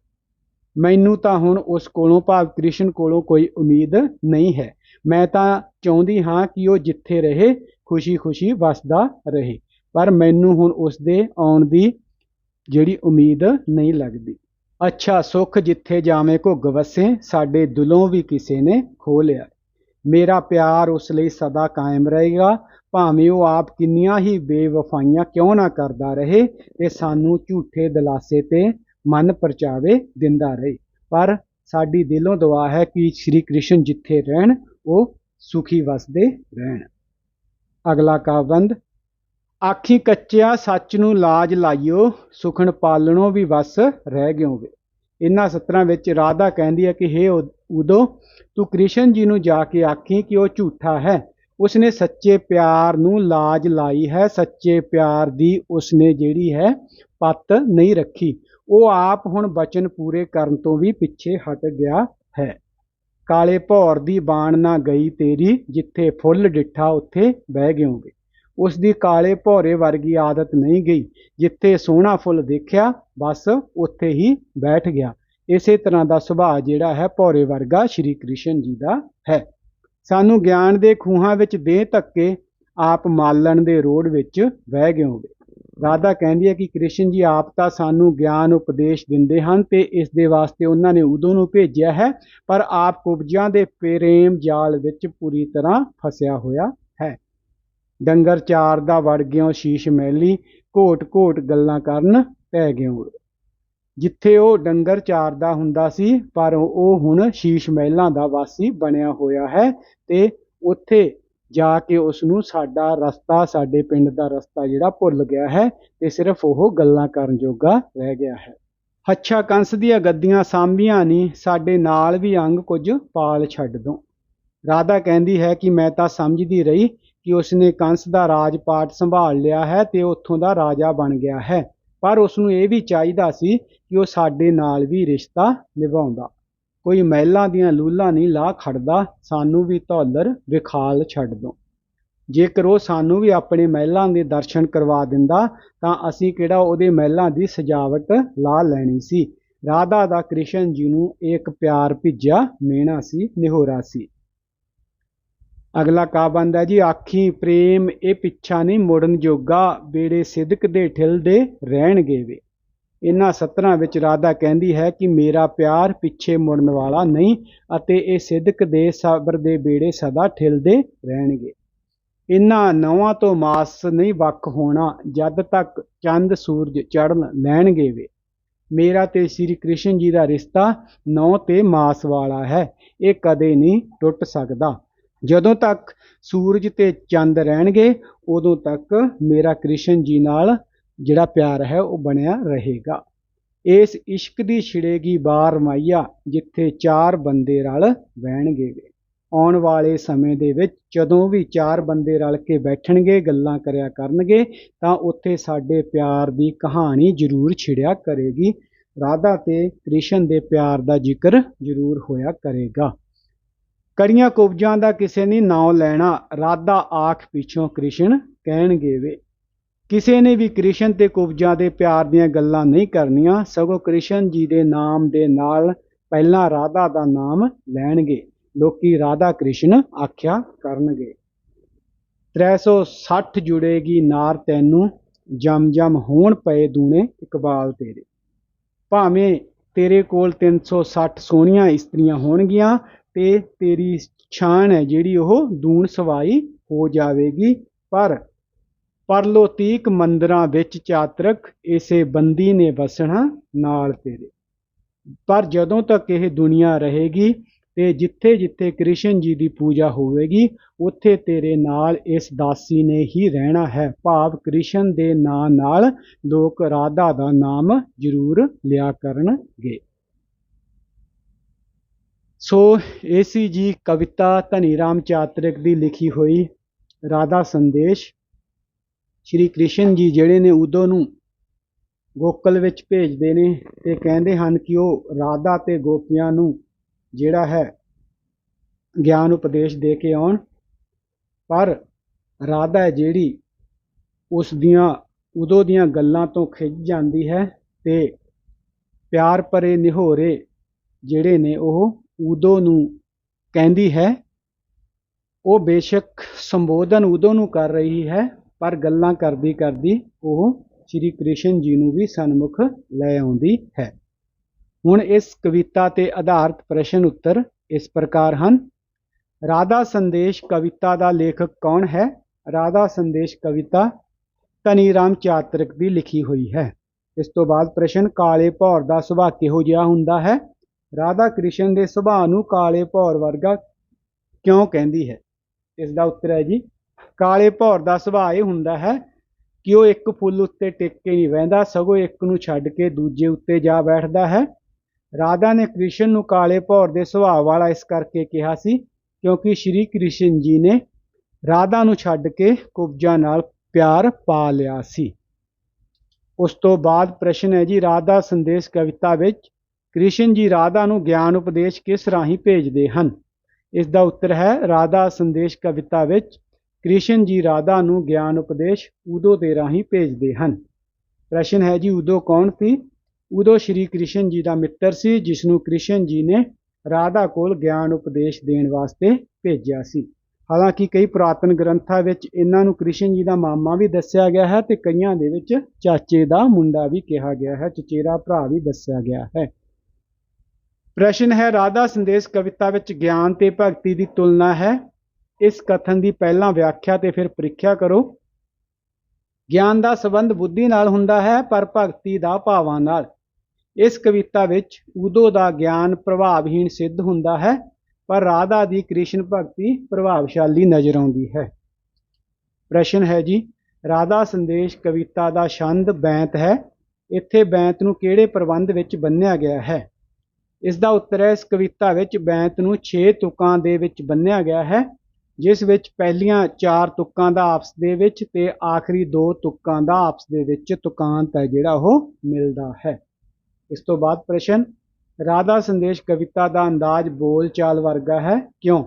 ਮੈਨੂੰ ਤਾਂ ਹੁਣ ਉਸ ਕੋਲੋਂ, ਭਾਵ ਕ੍ਰਿਸ਼ਨ ਕੋਲੋਂ ਕੋਈ ਉਮੀਦ ਨਹੀਂ ਹੈ। ਮੈਂ ਤਾਂ ਚਾਹੁੰਦੀ ਹਾਂ ਕਿ ਉਹ ਜਿੱਥੇ ਰਹੇ, ਖੁਸ਼ੀ-ਖੁਸ਼ੀ ਵਸਦਾ ਰਹੇ। ਪਰ ਮੈਨੂੰ ਹੁਣ ਉਸ ਦੇ ਆਉਣ ਦੀ ਜਿਹੜੀ ਉਮੀਦ ਨਹੀਂ ਲੱਗਦੀ। ਅੱਛਾ, ਸੁੱਖ ਜਿੱਥੇ ਜਾਵੇਂ ਘੁੱਗ ਵਸੇ, ਸਾਡੇ ਦਿਲੋਂ ਵੀ ਕਿਸੇ ਨੇ ਖੋ ਲਿਆ। ਮੇਰਾ ਪਿਆਰ ਉਸ ਲਈ ਸਦਾ ਕਾਇਮ ਰਹੇਗਾ, ਭਾਵੇਂ ਉਹ ਆਪ ਕਿੰਨੀਆਂ ਹੀ ਬੇਵਫਾਈਆਂ ਕਿਉਂ ਨਾ ਕਰਦਾ ਰਹੇ ਤੇ ਸਾਨੂੰ ਝੂਠੇ ਦਿਲਾਸੇ ਤੇ ਮਨ ਪਰਚਾਵੇ ਦਿੰਦਾ ਰਹੇ। ਪਰ ਸਾਡੀ ਦਿਲੋਂ ਦੁਆ ਹੈ ਕਿ ਸ਼੍ਰੀ ਕ੍ਰਿਸ਼ਨ ਜਿੱਥੇ ਰਹਿਣ, ਉਹ ਸੁਖੀ ਵਸਦੇ ਰਹਿਣ। ਅਗਲਾ ਕਾਵੰਦ ਆਖੀ ਕੱਚਿਆ ਸੱਚ ਨੂੰ ਲਾਜ ਲਾਇਓ ਸੁਖਣ ਪਾਲਣੋ ਵੀ ਵਸ ਰਹਿ ਗਿਓਵੇ ਇਹਨਾਂ ਸਤਰਾਂ ਵਿੱਚ ਰਾਧਾ ਕਹਿੰਦੀ ਹੈ ਕਿ, ਹੇ ਉਦੋਂ ਤੂੰ ਕ੍ਰਿਸ਼ਨ ਜੀ ਨੂੰ ਜਾ ਕੇ ਆਖੀ ਕਿ ਉਹ ਝੂਠਾ ਹੈ। ਉਸਨੇ ਸੱਚੇ ਪਿਆਰ ਨੂੰ ਲਾਜ ਲਾਈ ਹੈ, ਸੱਚੇ ਪਿਆਰ ਦੀ ਉਸਨੇ ਜਿਹੜੀ ਹੈ ਪੱਤ ਨਹੀਂ ਰੱਖੀ। ਉਹ ਆਪ ਹੁਣ ਬਚਨ ਪੂਰੇ ਕਰਨ ਤੋਂ ਵੀ ਪਿੱਛੇ ਹਟ ਗਿਆ ਹੈ। ਕਾਲੇ ਭੌਰ ਦੀ ਬਾਣ ਨਾ ਗਈ ਤੇਰੀ, ਜਿੱਥੇ ਫੁੱਲ ਡਿੱਠਾ ਉੱਥੇ ਬਹਿ ਗਿਓਗੇ। ਉਸ ਦੀ ਕਾਲੇ ਭੌਰੇ ਵਰਗੀ ਆਦਤ ਨਹੀਂ ਗਈ, ਜਿੱਥੇ ਸੋਹਣਾ ਫੁੱਲ ਦੇਖਿਆ, ਬਸ ਉੱਥੇ ਹੀ ਬੈਠ ਗਿਆ। ਇਸੇ ਤਰ੍ਹਾਂ ਦਾ ਸੁਭਾਅ ਜਿਹੜਾ ਹੈ ਭੌਰੇ ਵਰਗਾ ਸ਼੍ਰੀ ਕ੍ਰਿਸ਼ਨ ਜੀ ਦਾ ਹੈ। ਸਾਨੂੰ ਗਿਆਨ ਦੇ ਖੂਹਾਂ ਵਿੱਚ ਦੇ ਧੱਕੇ ਆਪ ਮਾਲਣ ਦੇ ਰੋੜ ਵਿੱਚ ਵਹਿ ਗਏ ਹੋਵੇ ਰਾਧਾ ਕਹਿੰਦੀ ਹੈ ਕਿ ਕ੍ਰਿਸ਼ਨ ਜੀ ਆਪ ਤਾਂ ਸਾਨੂੰ ਗਿਆਨ ਉਪਦੇਸ਼ ਦਿੰਦੇ ਹਨ ਤੇ ਇਸ ਦੇ ਵਾਸਤੇ ਉਹਨਾਂ ਨੇ ਉਦੋਂ ਨੂੰ ਭੇਜਿਆ ਹੈ, ਪਰ ਆਪ ਕੁਬਜਿਆਂ ਦੇ ਪ੍ਰੇਮ ਜਾਲ ਵਿੱਚ ਪੂਰੀ ਤਰ੍ਹਾਂ ਫਸਿਆ ਹੋਇਆ ਹੈ। ਡੰਗਰ ਚਾਰ ਦਾ ਵੜ ਗਿਓ, ਸ਼ੀਸ਼ ਮੈਲੀ ਘੋਟ ਘੋਟ ਗੱਲਾਂ ਕਰਨ ਪੈ ਗਿਓ। ਜਿੱਥੇ ਉਹ ਡੰਗਰ ਚਾਰਦਾ ਹੁੰਦਾ ਸੀ, ਪਰ ਉਹ ਹੁਣ ਸ਼ੀਸ਼ ਮਹਿਲਾਂ ਦਾ ਵਾਸੀ ਬਣਿਆ ਹੋਇਆ ਹੈ ਤੇ ਉੱਥੇ ਜਾ ਕੇ ਉਸ ਨੂੰ ਸਾਡਾ ਰਸਤਾ, ਸਾਡੇ ਪਿੰਡ ਦਾ ਰਸਤਾ ਜਿਹੜਾ ਭੁੱਲ ਗਿਆ ਹੈ ਤੇ ਸਿਰਫ ਉਹ ਗੱਲਾਂ ਕਰਨ ਜੋਗਾ ਰਹਿ ਗਿਆ ਹੈ। ਹੱਛਾ ਕੰਸ ਦੀਆਂ ਗੱਦੀਆਂ ਸਾਂਭੀਆਂ ਨਹੀਂ ਸਾਡੇ ਨਾਲ ਵੀ ਅੰਗ ਕੁਝ ਪਾਲ ਛੱਡ ਦੋ। ਰਾਧਾ ਕਹਿੰਦੀ ਹੈ ਕਿ ਮੈਂ ਤਾਂ ਸਮਝਦੀ ਰਹੀ ਕਿ ਉਸਨੇ ਕੰਸ ਦਾ ਰਾਜਪਾਟ ਸੰਭਾਲ ਲਿਆ ਹੈ ਤੇ ਉੱਥੋਂ ਦਾ ਰਾਜਾ ਬਣ ਗਿਆ ਹੈ। ਪਰ ਉਸ ਨੂੰ ਇਹ ਵੀ ਚਾਹੀਦਾ ਸੀ ਕਿ ਉਹ ਸਾਡੇ ਨਾਲ ਵੀ ਰਿਸ਼ਤਾ ਨਿਭਾਉਂਦਾ। ਕੋਈ ਮਹਿਲਾਂ ਦੀਆਂ ਲੂਲਾਂ ਨਹੀਂ ਲਾ ਖੜਦਾ, ਸਾਨੂੰ ਵੀ ਧੌਲਰ ਵਿਖਾਲ ਛੱਡ ਦੋ। ਜੇਕਰ ਉਹ ਸਾਨੂੰ ਵੀ ਆਪਣੇ ਮਹਿਲਾਂ ਦੇ ਦਰਸ਼ਨ ਕਰਵਾ ਦਿੰਦਾ, ਤਾਂ ਅਸੀਂ ਕਿਹੜਾ ਉਹਦੇ ਮਹਿਲਾਂ ਦੀ ਸਜਾਵਟ ਲਾ ਲੈਣੀ ਸੀ? ਰਾਧਾ ਦਾ ਕ੍ਰਿਸ਼ਨ ਜੀ ਨੂੰ ਇੱਕ ਪਿਆਰ ਭਿੱਜਿਆ ਮੇਣਾ ਸੀ, ਨਿਹੋਰਾ ਸੀ। ਅਗਲਾ ਕਾ ਬੰਦਾ ਜੀ, ਆਖੀ ਪ੍ਰੇਮ ਇਹ ਪਿੱਛਾ ਨਹੀਂ ਮੁੜਨ ਜੋਗਾ, ਬੇੜੇ ਸਿਦਕ ਦੇ ਠਿਲਦੇ ਰਹਿਣਗੇ ਵੇ ਇਹਨਾਂ ਸਤਰਾਂ ਵਿੱਚ ਰਾਧਾ ਕਹਿੰਦੀ ਹੈ ਕਿ ਮੇਰਾ ਪਿਆਰ ਪਿੱਛੇ ਮੁੜਨ ਵਾਲਾ ਨਹੀਂ ਅਤੇ ਇਹ ਸਿਦਕ ਦੇ ਸਬਰ ਦੇ ਬੇੜੇ ਸਦਾ ਠਿਲਦੇ ਰਹਿਣਗੇ। ਇਹਨਾਂ ਨਵਾਂ ਤੋਂ ਮਾਸ ਨਹੀਂ ਵੱਖ ਹੋਣਾ, ਜਦ ਤੱਕ ਚੰਦ ਸੂਰਜ ਚੜ੍ਹਨ ਲੈਣਗੇ ਵੇ ਮੇਰਾ ਤੇ ਸ੍ਰੀ ਕ੍ਰਿਸ਼ਨ ਜੀ ਦਾ ਰਿਸ਼ਤਾ ਨੌ ਤੇ ਮਾਸ ਵਾਲਾ ਹੈ, ਇਹ ਕਦੇ ਨਹੀਂ ਟੁੱਟ ਸਕਦਾ। ਜਦੋਂ ਤੱਕ ਸੂਰਜ ਤੇ ਚੰਦ ਰਹਿਣਗੇ, ਉਦੋਂ ਤੱਕ ਮੇਰਾ ਕ੍ਰਿਸ਼ਨ ਜੀ ਨਾਲ ਜਿਹੜਾ ਪਿਆਰ ਹੈ, ਉਹ ਬਣਿਆ ਰਹੇਗਾ। ਇਸ ਇਸ਼ਕ ਦੀ ਛਿੜੇਗੀ ਬਾਰ ਮਾਈਆ ਜਿੱਥੇ ਚਾਰ ਬੰਦੇ ਰਲ ਬਹਿਣਗੇ ਆਉਣ ਵਾਲੇ ਸਮੇਂ ਦੇ ਵਿੱਚ ਜਦੋਂ ਵੀ ਚਾਰ ਬੰਦੇ ਰਲ ਕੇ ਬੈਠਣਗੇ, ਗੱਲਾਂ ਕਰਿਆ ਕਰਨਗੇ, ਤਾਂ ਉੱਥੇ ਸਾਡੇ ਪਿਆਰ ਦੀ ਕਹਾਣੀ ਜ਼ਰੂਰ ਛਿੜਿਆ ਕਰੇਗੀ। ਰਾਧਾ ਤੇ ਕ੍ਰਿਸ਼ਨ ਦੇ ਪਿਆਰ ਦਾ ਜ਼ਿਕਰ ਜ਼ਰੂਰ ਹੋਇਆ ਕਰੇਗਾ। ਕੜੀਆਂ ਕੁਬਜਾਂ ਦਾ ਕਿਸੇ ਨੇ ਨਾਂ ਲੈਣਾ ਰਾਧਾ ਆਖ ਪਿੱਛੋਂ ਕ੍ਰਿਸ਼ਨ ਕਹਿਣਗੇ ਵੇ। ਕਿਸੇ ਨੇ ਵੀ ਕ੍ਰਿਸ਼ਨ ਤੇ ਕੁਬਜਾਂ ਦੇ ਪਿਆਰ ਦੀਆਂ ਗੱਲਾਂ ਨਹੀਂ ਕਰਨੀਆਂ, ਸਗੋਂ ਕ੍ਰਿਸ਼ਨ ਜੀ ਦੇ ਨਾਮ ਦੇ ਨਾਲ ਪਹਿਲਾਂ ਰਾਧਾ ਦਾ ਨਾਮ ਲੈਣਗੇ। ਲੋਕੀ ਰਾਧਾ ਕ੍ਰਿਸ਼ਨ ਆਖਿਆ ਕਰਨਗੇ। 360 ਜੁੜੇਗੀ ਨਾਰ ਤੈਨੂੰ ਜਮ ਜਮ ਹੋਣ ਪਏ ਦੂਣੇ ਇਕਬਾਲ ਤੇਰੇ। ਭਾਵੇਂ ਤੇਰੇ ਕੋਲ 360 ਸੋਹਣੀਆਂ ਇਸਤਰੀਆਂ ਹੋਣਗੀਆਂ ਤੇ ਤੇਰੀ ਛਾਣ ਹੈ ਜਿਹੜੀ ਉਹ ਦੂਣ ਸਵਾਈ ਹੋ ਜਾਵੇਗੀ। ਪਰ ਪਰਲੋਤੀਕ ਮੰਦਰਾਂ ਵਿੱਚ ਚਾਤਰਕ ਇਸੇ ਬੰਦੀ ਨੇ ਵਸਣਾ ਨਾਲ ਤੇਰੇ। ਪਰ ਜਦੋਂ ਤੱਕ ਇਹ ਦੁਨੀਆ ਰਹੇਗੀ ਤੇ ਜਿੱਥੇ ਜਿੱਥੇ ਕ੍ਰਿਸ਼ਨ ਜੀ ਦੀ ਪੂਜਾ ਹੋਵੇਗੀ, ਉੱਥੇ ਤੇਰੇ ਨਾਲ ਇਸ ਦਾਸੀ ਨੇ ਹੀ ਰਹਿਣਾ ਹੈ। ਭਾਵ ਕ੍ਰਿਸ਼ਨ ਦੇ ਨਾਂ ਨਾਲ ਲੋਕ ਰਾਧਾ ਦਾ ਨਾਮ ਜ਼ਰੂਰ ਲਿਆ ਕਰਨਗੇ। ਸੋ ਇਹ ਸੀ ਜੀ ਕਵਿਤਾ ਧਨੀ ਰਾਮ ਚਾਤਰਿਕ ਦੀ ਲਿਖੀ ਹੋਈ ਰਾਧਾ ਸੰਦੇਸ਼। ਸ਼੍ਰੀ ਕ੍ਰਿਸ਼ਨ ਜੀ ਜਿਹੜੇ ਨੇ ਉਦੋਂ ਨੂੰ ਗੋਕਲ ਵਿੱਚ ਭੇਜਦੇ ਨੇ ਤੇ ਕਹਿੰਦੇ ਹਨ ਕਿ ਉਹ ਰਾਧਾ ਤੇ ਗੋਪੀਆਂ ਨੂੰ ਜਿਹੜਾ ਹੈ ਗਿਆਨ ਉਪਦੇਸ਼ ਦੇ ਕੇ ਆਉਣ। ਪਰ ਰਾਧਾ ਜਿਹੜੀ ਉਸ ਦੀਆਂ, ਉਦੋਂ ਦੀਆਂ ਗੱਲਾਂ ਤੋਂ ਖਿੱਚ ਜਾਂਦੀ ਹੈ ਤੇ ਪਿਆਰ ਭਰੇ ਨਿਹੋਰੇ ਜਿਹੜੇ ਨੇ ਉਹ ਉਦੋਂ ਨੂੰ ਕਹਿੰਦੀ ਹੈ, ਉਹ ਬੇਸ਼ੱਕ ਸੰਬੋਧਨ ਉਦੋਂ ਨੂੰ ਕਰ ਰਹੀ ਹੈ, ਪਰ ਗੱਲਾਂ ਕਰਦੀ ਕਰਦੀ ਉਹ ਸ਼੍ਰੀ ਕ੍ਰਿਸ਼ਨ ਜੀ ਨੂੰ ਵੀ ਸਨਮੁਖ ਲੈ ਆਉਂਦੀ ਹੈ। ਹੁਣ ਇਸ ਕਵਿਤਾ ਤੇ ਆਧਾਰਿਤ ਪ੍ਰਸ਼ਨ ਉੱਤਰ ਇਸ ਪ੍ਰਕਾਰ ਹਨ। ਰਾਧਾ ਸੰਦੇਸ਼ ਕਵਿਤਾ ਦਾ ਲੇਖਕ ਕੌਣ ਹੈ? ਰਾਧਾ ਸੰਦੇਸ਼ ਕਵਿਤਾ ਧਨੀ ਰਾਮ ਚਾਤਰਿਕ ਦੀ ਲਿਖੀ ਹੋਈ ਹੈ। ਇਸ ਤੋਂ ਬਾਅਦ ਪ੍ਰਸ਼ਨ ਕਾਲੇ ਭੌਰ ਦਾ ਸੁਭਾਅ ਕਿਹੋ ਜਿਹਾ ਹੁੰਦਾ ਹੈ? ਰਾਧਾ ਕ੍ਰਿਸ਼ਨ ਦੇ ਸੁਭਾਅ ਨੂੰ ਕਾਲੇ ਭੌਰ ਵਰਗਾ ਕਿਉਂ ਕਹਿੰਦੀ ਹੈ? ਇਸ ਦਾ ਉੱਤਰ ਹੈ ਜੀ, ਕਾਲੇ ਭੌਰ ਦਾ ਸੁਭਾਅ ਇਹ ਹੁੰਦਾ ਹੈ ਕਿ ਉਹ ਇੱਕ ਫੁੱਲ ਉੱਤੇ ਟਿਕ ਕੇ ਨਹੀਂ ਬਹਿੰਦਾ, ਸਗੋਂ ਇੱਕ ਨੂੰ ਛੱਡ ਕੇ ਦੂਜੇ ਉੱਤੇ ਜਾ ਬੈਠਦਾ ਹੈ। ਰਾਧਾ ਨੇ ਕ੍ਰਿਸ਼ਨ ਨੂੰ ਕਾਲੇ ਭੌਰ ਦੇ ਸੁਭਾਅ ਵਾਲਾ ਇਸ ਕਰਕੇ ਕਿਹਾ ਸੀ ਕਿਉਂਕਿ ਸ਼੍ਰੀ ਕ੍ਰਿਸ਼ਨ ਜੀ ਨੇ ਰਾਧਾ ਨੂੰ ਛੱਡ ਕੇ ਕੁਬਜਾ ਨਾਲ ਪਿਆਰ ਪਾ ਲਿਆ ਸੀ। ਉਸ ਤੋਂ ਬਾਅਦ ਪ੍ਰਸ਼ਨ ਹੈ ਜੀ, ਰਾਧਾ ਸੰਦੇਸ਼ ਕਵਿਤਾ ਵਿੱਚ ਕ੍ਰਿਸ਼ਨ ਜੀ ਰਾਧਾ ਨੂੰ ਗਿਆਨ ਉਪਦੇਸ਼ ਕਿਸ ਰਾਹੀਂ ਭੇਜਦੇ ਹਨ? ਇਸ ਦਾ ਉੱਤਰ ਹੈ, ਰਾਧਾ ਸੰਦੇਸ਼ ਕਵਿਤਾ ਵਿੱਚ ਕ੍ਰਿਸ਼ਨ ਜੀ ਰਾਧਾ ਨੂੰ ਗਿਆਨ ਉਪਦੇਸ਼ ਉਦੋਂ ਦੇ ਰਾਹੀਂ ਭੇਜਦੇ ਹਨ। ਪ੍ਰਸ਼ਨ ਹੈ ਜੀ ਉਦੋਂ ਕੌਣ ਸੀ? ਉਦੋਂ ਸ਼੍ਰੀ ਕ੍ਰਿਸ਼ਨ ਜੀ ਦਾ ਮਿੱਤਰ ਸੀ ਜਿਸ ਨੂੰ ਕ੍ਰਿਸ਼ਨ ਜੀ ਨੇ ਰਾਧਾ ਕੋਲ ਗਿਆਨ ਉਪਦੇਸ਼ ਦੇਣ ਵਾਸਤੇ ਭੇਜਿਆ ਸੀ। ਹਾਲਾਂਕਿ ਕਈ ਪੁਰਾਤਨ ਗ੍ਰੰਥਾਂ ਵਿੱਚ ਇਹਨਾਂ ਨੂੰ ਕ੍ਰਿਸ਼ਨ ਜੀ ਦਾ ਮਾਮਾ ਵੀ ਦੱਸਿਆ ਗਿਆ ਹੈ ਤੇ ਕਈਆਂ ਦੇ ਵਿੱਚ ਚਾਚੇ ਦਾ ਮੁੰਡਾ ਵੀ ਕਿਹਾ ਗਿਆ ਹੈ, ਚਚੇਰਾ ਭਰਾ ਵੀ ਦੱਸਿਆ ਗਿਆ ਹੈ। ਪ੍ਰਸ਼ਨ ਹੈ, ਰਾਧਾ ਸੰਦੇਸ਼ ਕਵਿਤਾ ਵਿੱਚ ਗਿਆਨ ਤੇ ਭਗਤੀ ਦੀ ਤੁਲਨਾ ਹੈ। ਇਸ ਕਥਨ ਦੀ ਪਹਿਲਾਂ ਵਿਆਖਿਆ ਤੇ ਫਿਰ ਪ੍ਰੀਖਿਆ ਕਰੋ। ਗਿਆਨ ਦਾ ਸੰਬੰਧ ਬੁੱਧੀ ਨਾਲ ਹੁੰਦਾ ਹੈ, ਪਰ ਭਗਤੀ ਦਾ ਭਾਵਾਂ ਨਾਲ। ਇਸ ਕਵਿਤਾ ਵਿੱਚ ਉਦੋਂ ਦਾ ਗਿਆਨ ਪ੍ਰਭਾਵਹੀਣ ਸਿੱਧ ਹੁੰਦਾ ਹੈ, ਪਰ ਰਾਧਾ ਦੀ ਕ੍ਰਿਸ਼ਨ ਭਗਤੀ ਪ੍ਰਭਾਵਸ਼ਾਲੀ ਨਜ਼ਰ ਆਉਂਦੀ ਹੈ। ਪ੍ਰਸ਼ਨ ਹੈ ਜੀ, ਰਾਧਾ ਸੰਦੇਸ਼ ਕਵਿਤਾ ਦਾ ਛੰਦ ਬੈਂਤ ਹੈ। ਇੱਥੇ ਬੈਂਤ ਨੂੰ ਕਿਹੜੇ ਪ੍ਰਬੰਧ ਵਿੱਚ ਬੰਨਿਆ ਗਿਆ ਹੈ? ਇਸ ਦਾ ਉੱਤਰ ਹੈ, ਇਸ ਕਵਿਤਾ ਵਿੱਚ ਬੈਂਤ ਨੂੰ 6 ਤੁਕਾਂ ਦੇ ਵਿੱਚ ਬੰਨਿਆ ਗਿਆ ਹੈ, ਜਿਸ ਵਿੱਚ ਪਹਿਲੀਆਂ ਚਾਰ ਤੁਕਾਂ ਦਾ ਆਪਸ ਦੇ ਵਿੱਚ ਤੇ ਆਖਰੀ ਦੋ ਤੁਕਾਂ ਦਾ ਆਪਸ ਦੇ ਵਿੱਚ ਤੁਕਾਂਤ ਹੈ, ਜਿਹੜਾ ਉਹ ਮਿਲਦਾ ਹੈ। ਇਸ ਤੋਂ ਬਾਅਦ ਪ੍ਰਸ਼ਨ, ਰਾਧਾ ਸੰਦੇਸ਼ ਕਵਿਤਾ ਦਾ ਅੰਦਾਜ਼ ਬੋਲਚਾਲ ਵਰਗਾ ਹੈ, ਕਿਉਂ?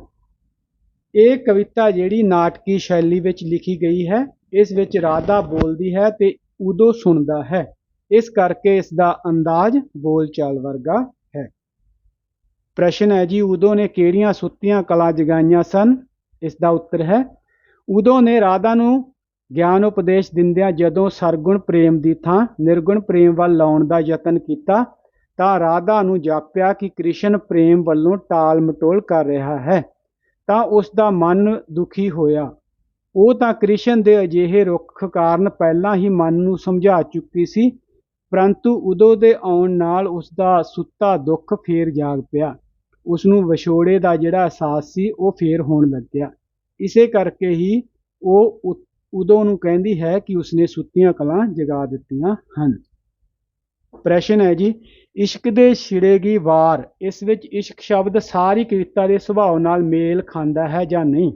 ਇਹ ਕਵਿਤਾ ਜਿਹੜੀ ਨਾਟਕੀ ਸ਼ੈਲੀ ਵਿੱਚ ਲਿਖੀ ਗਈ ਹੈ, ਇਸ ਵਿੱਚ ਰਾਧਾ ਬੋਲਦੀ ਹੈ ਤੇ ਉਦੋਂ ਸੁਣਦਾ ਹੈ, ਇਸ ਕਰਕੇ ਇਸ ਦਾ ਅੰਦਾਜ਼ ਬੋਲਚਾਲ ਵਰਗਾ ਪ੍ਰਸ਼ਨ ਹੈ ਜੀ, ਉਦੋਂ ਨੇ ਕਿਹੜੀਆਂ ਸੁੱਤੀਆਂ ਕਲਾ ਜਗਾਈਆਂ ਸਨ? ਇਸ ਦਾ ਉੱਤਰ ਹੈ, ਉਦੋਂ ਨੇ ਰਾਧਾ ਨੂੰ ਗਿਆਨ ਉਪਦੇਸ਼ ਦਿੰਦਿਆਂ ਜਦੋਂ ਸਰਗੁਣ ਪ੍ਰੇਮ ਦੀ ਥਾਂ, ਨਿਰਗੁਣ ਪ੍ਰੇਮ ਵੱਲ ਲਾਉਣ ਦਾ ਯਤਨ ਕੀਤਾ, ਤਾਂ ਰਾਧਾ ਨੂੰ ਜਾਪਿਆ ਕਿ ਕ੍ਰਿਸ਼ਨ ਪ੍ਰੇਮ ਵੱਲੋਂ ਟਾਲ ਮਟੋਲ ਕਰ ਰਿਹਾ ਹੈ, ਤਾਂ ਉਸ ਦਾ ਮਨ ਦੁਖੀ ਹੋਇਆ। ਉਹ ਤਾਂ ਕ੍ਰਿਸ਼ਨ ਦੇ ਅਜਿਹੇ ਰੁੱਖ ਕਾਰਨ ਪਹਿਲਾਂ ਹੀ ਮਨ ਨੂੰ ਸਮਝਾ ਚੁੱਕੀ ਸੀ, ਪਰੰਤੂ ਉਦੋਂ ਦੇ ਆਉਣ ਨਾਲ ਉਸ ਦਾ ਸੁੱਤਾ ਦੁੱਖ ਫੇਰ ਜਾਗ ਪਿਆ। ਉਸ ਨੂੰ ਵਿਛੋੜੇ ਦਾ ਜਿਹੜਾ ਅਹਿਸਾਸ ਸੀ, ਉਹ ਫੇਰ ਹੋਣ ਲੱਗਿਆ। ਇਸੇ ਕਰਕੇ ਹੀ ਉਹ ਉਦੋਂ ਨੂੰ ਕਹਿੰਦੀ ਹੈ ਕਿ ਉਸਨੇ ਸੁੱਤੀਆਂ ਕਲਾਂ ਜਗਾ ਦਿੱਤੀਆਂ ਹਨ। ਪ੍ਰਸ਼ਨ ਹੈ ਜੀ, ਇਸ਼ਕ ਦੇ ਛਿੜੇਗੀ ਵਾਰ, ਇਸ ਵਿੱਚ ਇਸ਼ਕ ਸ਼ਬਦ ਸਾਰੀ ਕਵਿਤਾ ਦੇ ਸੁਭਾਅ ਨਾਲ ਮੇਲ ਖਾਂਦਾ ਹੈ ਜਾਂ ਨਹੀਂ?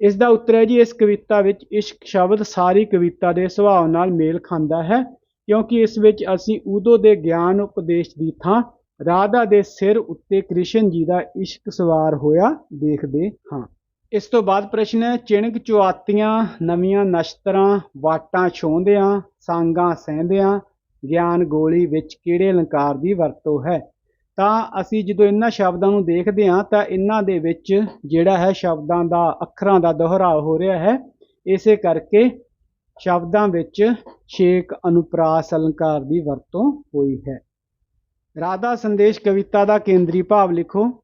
ਇਸ ਦਾ ਉੱਤਰ ਹੈ ਜੀ, ਇਸ ਕਵਿਤਾ ਵਿੱਚ ਇਸ਼ਕ ਸ਼ਬਦ ਸਾਰੀ ਕਵਿਤਾ ਦੇ ਸੁਭਾਅ ਨਾਲ ਮੇਲ ਖਾਂਦਾ ਹੈ, ਕਿਉਂਕਿ ਇਸ ਵਿੱਚ ਅਸੀਂ ਉਦੋਂ ਦੇ ਗਿਆਨ ਉਪਦੇਸ਼ ਦੀ ਥਾਂ ਰਾਧਾ ਦੇ ਸਿਰ ਉੱਤੇ ਕ੍ਰਿਸ਼ਨ ਜੀ ਦਾ ਇਸ਼ਕ ਸਵਾਰ ਹੋਇਆ ਦੇਖਦੇ ਹਾਂ। ਇਸ ਤੋਂ ਬਾਅਦ ਪ੍ਰਸ਼ਨ ਹੈ, ਚਿਣਕ ਚੁਆਤੀਆਂ, ਨਵੀਆਂ ਨਸ਼ਤਰਾਂ ਵਾਟਾਂ ਛੋਂਦਿਆਂ ਸਾਂਗਾਂ ਸਹਿੰਦਿਆਂ, ਗਿਆਨ ਗੋਲੀ ਵਿੱਚ ਕਿਹੜੇ ਅਲੰਕਾਰ ਦੀ ਵਰਤੋਂ ਹੈ? ਤਾਂ ਅਸੀਂ ਜਦੋਂ ਇਹਨਾਂ ਸ਼ਬਦਾਂ ਨੂੰ ਦੇਖਦੇ ਹਾਂ, ਤਾਂ ਇਹਨਾਂ ਦੇ ਵਿੱਚ ਜਿਹੜਾ ਹੈ ਸ਼ਬਦਾਂ ਦਾ, ਅੱਖਰਾਂ ਦਾ ਦੁਹਰਾਅ ਹੋ ਰਿਹਾ ਹੈ। ਇਸੇ ਕਰਕੇ ਸ਼ਬਦਾਂ ਵਿੱਚ ਛੇਕ ਅਨੁਪਰਾਸ ਅਲੰਕਾਰ ਦੀ ਵਰਤੋਂ ਹੋਈ ਹੈ। ਰਾਧਾ ਸੰਦੇਸ਼ ਕਵਿਤਾ ਦਾ ਕੇਂਦਰੀ ਭਾਵ ਲਿਖੋ।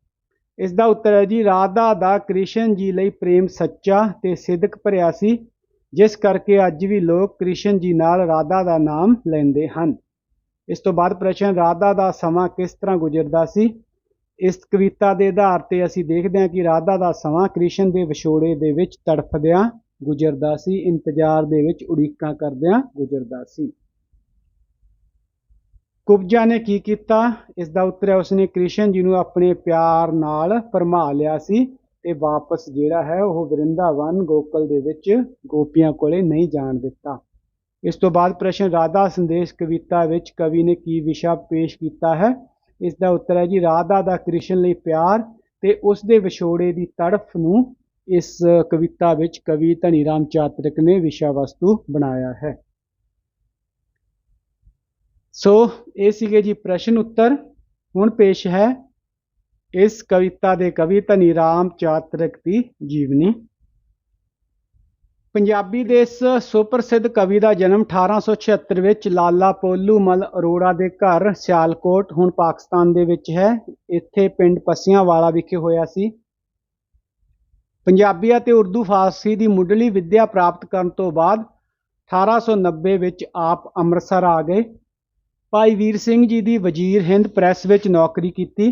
ਇਸ ਦਾ ਉੱਤਰ ਹੈ ਜੀ, ਰਾਧਾ ਦਾ ਕ੍ਰਿਸ਼ਨ ਜੀ ਲਈ ਪ੍ਰੇਮ ਸੱਚਾ ਤੇ ਸਿਦਕ ਭਰਿਆ ਸੀ, ਜਿਸ ਕਰਕੇ ਅੱਜ ਵੀ ਲੋਕ ਕ੍ਰਿਸ਼ਨ ਜੀ ਨਾਲ ਰਾਧਾ ਦਾ ਨਾਮ ਲੈਂਦੇ ਹਨ। ਇਸ ਤੋਂ ਬਾਅਦ ਪ੍ਰਸ਼ਨ, ਰਾਧਾ ਦਾ ਸਮਾਂ ਕਿਸ ਤਰ੍ਹਾਂ ਗੁਜ਼ਰਦਾ ਸੀ? ਇਸ ਕਵਿਤਾ ਦੇ ਆਧਾਰ ਤੇ ਅਸੀਂ ਦੇਖਦੇ ਹਾਂ ਕਿ ਰਾਧਾ ਦਾ ਸਮਾਂ ਕ੍ਰਿਸ਼ਨ ਦੇ ਵਿਛੋੜੇ ਦੇ ਵਿੱਚ ਤੜਫਦਿਆਂ ਗੁਜ਼ਰਦਾ ਸੀ, ਇੰਤਜ਼ਾਰ ਦੇ ਵਿੱਚ ਉਡੀਕਾਂ ਕਰਦਿਆਂ ਗੁਜ਼ਰਦਾ ਸੀ। ਕੁਬਜਾ ਨੇ ਕੀ ਕੀਤਾ? ਇਸ ਦਾ ਉੱਤਰ ਹੈ, ਉਸਨੇ ਕ੍ਰਿਸ਼ਨ ਜੀ ਨੂੰ ਆਪਣੇ ਪਿਆਰ ਨਾਲ ਭਰਮਾ ਲਿਆ ਸੀ ਤੇ ਵਾਪਸ ਜਿਹੜਾ ਹੈ ਉਹ ਵਰਿੰਦਾਵਨ ਗੋਕਲ ਦੇ ਵਿੱਚ ਗੋਪੀਆਂ ਕੋਲੇ ਨਹੀਂ ਜਾਣ ਦਿੱਤਾ। ਇਸ ਤੋਂ ਬਾਅਦ ਪ੍ਰਸ਼ਨ, ਰਾਧਾ ਸੰਦੇਸ਼ ਕਵਿਤਾ ਵਿੱਚ ਕਵੀ ਨੇ ਕੀ ਵਿਸ਼ਾ ਪੇਸ਼ ਕੀਤਾ ਹੈ? ਇਸ ਦਾ ਉੱਤਰ ਹੈ ਜੀ, ਰਾਧਾ ਦਾ ਕ੍ਰਿਸ਼ਨ ਲਈ ਪਿਆਰ ਤੇ ਉਸ ਦੇ ਵਿਛੋੜੇ ਦੀ ਤੜਫ ਨੂੰ ਇਸ ਕਵਿਤਾ ਵਿੱਚ ਕਵੀ ਧਨੀ ਰਾਮ ਚਾਤਰਿਕ ਨੇ ਵਿਸ਼ਾ ਵਸਤੂ ਬਣਾਇਆ ਹੈ। ਸੋ ਇਹ ਸੀਗੇ ਜੀ ਪ੍ਰਸ਼ਨ ਉੱਤਰ, ਹੁਣ ਪੇਸ਼ ਹੈ ਇਸ ਕਵਿਤਾ ਦੇ ਕਵੀ ਧਨੀ ਰਾਮ ਚਾਤਰਿਕ ਦੀ ਜੀਵਨੀ। ਪੰਜਾਬੀ ਦੇ ਇਸ ਸੁਪ੍ਰਸਿੱਧ ਕਵੀ ਦਾ ਜਨਮ 1876 ਵਿੱਚ ਲਾਲਾ ਪੋਲੂ ਮਲ ਅਰੋੜਾ ਦੇ ਘਰ, ਸਿਆਲਕੋਟ, ਹੁਣ ਪਾਕਿਸਤਾਨ ਦੇ ਵਿੱਚ ਹੈ। ਇੱਥੇ ਪਿੰਡ ਪੱਸੀਆਂਵਾਲਾ ਵਿਖੇ ਹੋਇਆ ਸੀ। ਪੰਜਾਬੀ ਅਤੇ ਉਰਦੂ ਫਾਰਸੀ ਦੀ ਮੁੱਢਲੀ ਵਿੱਦਿਆ ਪ੍ਰਾਪਤ ਕਰਨ ਤੋਂ ਬਾਅਦ 1890 ਵਿੱਚ ਆਪ ਅੰਮ੍ਰਿਤਸਰ ਆ ਗਏ। ਭਾਈ ਵੀਰ ਸਿੰਘ ਜੀ ਦੀ ਵਜ਼ੀਰ ਹਿੰਦ ਪ੍ਰੈਸ ਵਿੱਚ ਨੌਕਰੀ ਕੀਤੀ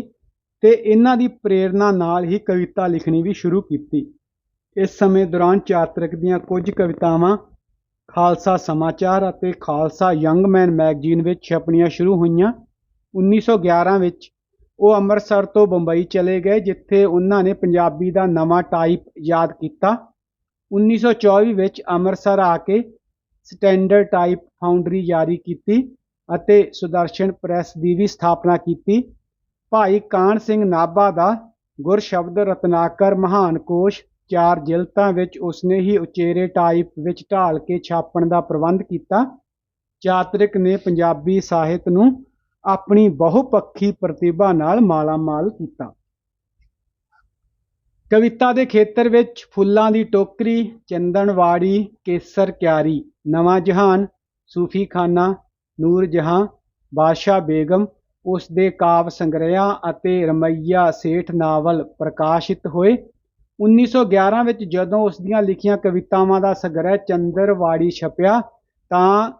ਤੇ ਇਹਨਾਂ ਦੀ ਪ੍ਰੇਰਣਾ ਨਾਲ ਹੀ ਕਵਿਤਾ ਲਿਖਣੀ ਵੀ ਸ਼ੁਰੂ ਕੀਤੀ। ਇਸ ਸਮੇਂ ਦੌਰਾਨ ਚਾਤਰਕ ਦੀਆਂ ਕੁਝ ਕਵਿਤਾਵਾਂ, ਖਾਲਸਾ ਸਮਾਚਾਰ ਅਤੇ ਖਾਲਸਾ ਯੰਗਮੈਨ ਮੈਗਜ਼ੀਨ ਵਿੱਚ ਛਪਣੀਆਂ ਸ਼ੁਰੂ ਹੋਈਆਂ। 1911 ਵਿੱਚ ਉਹ ਅੰਮ੍ਰਿਤਸਰ ਤੋਂ ਬੰਬਈ ਚਲੇ ਗਏ, ਜਿੱਥੇ ਉਹਨਾਂ ਨੇ ਪੰਜਾਬੀ ਦਾ ਨਵਾਂ ਟਾਈਪ ਯਾਦ ਕੀਤਾ। 1924 ਵਿੱਚ ਅੰਮ੍ਰਿਤਸਰ ਆ ਕੇ ਸਟੈਂਡਰਡ ਟਾਈਪ ਫਾਊਂਡਰੀ ਜਾਰੀ ਕੀਤੀ। ਅਤੇ ਸੁਦਰਸ਼ਨ ਪ੍ਰੈਸ ਦੀ ਵੀ ਸਥਾਪਨਾ ਕੀਤੀ। ਭਾਈ ਕਾਨ ਸਿੰਘ ਨਾਭਾ ਦਾ ਗੁਰਸ਼ਬਦ ਰਤਨਾਕਰ ਮਹਾਨ ਕੋਸ਼ ਚਾਰ ਜਿਲਤਾਂ ਵਿੱਚ ਉਸਨੇ ਹੀ ਉਚੇਰੇ ਟਾਈਪ ਵਿੱਚ ਢਾਲ ਕੇ ਛਾਪਣ ਦਾ ਪ੍ਰਬੰਧ ਕੀਤਾ। ਚਾਤਰਿਕ ਨੇ ਪੰਜਾਬੀ ਸਾਹਿਤ ਨੂੰ ਆਪਣੀ ਬਹੁਪੱਖੀ ਪ੍ਰਤਿਭਾ ਨਾਲ ਮਾਲਾਮਾਲ ਕੀਤਾ। ਕਵਿਤਾ ਦੇ ਖੇਤਰ ਵਿੱਚ ਫੁੱਲਾਂ ਦੀ ਟੋਕਰੀ, ਚੰਦਨਵਾੜੀ, ਕੇਸਰ ਕਿਆਰੀ, ਨਵਾਂ ਜਹਾਨ ਸੂਫੀ ਖਾਨਾ ਨੂਰ ਜਹਾਂ, ਬਾਦਸ਼ਾਹ ਬੇਗਮ, ਉਸ ਦੇ ਕਾਵ ਸੰਗ੍ਰਹਿਆਂ ਅਤੇ ਰਮਈਆ ਸੇਠ ਨਾਵਲ ਪ੍ਰਕਾਸ਼ਿਤ ਹੋਏ। 1911 ਵਿੱਚ ਜਦੋਂ ਉਸ ਦੀਆਂ ਲਿਖੀਆਂ ਕਵਿਤਾਵਾਂ ਦਾ ਸੰਗ੍ਰਹਿ ਚੰਦਰਵਾੜੀ ਛਪਿਆ, ਤਾਂ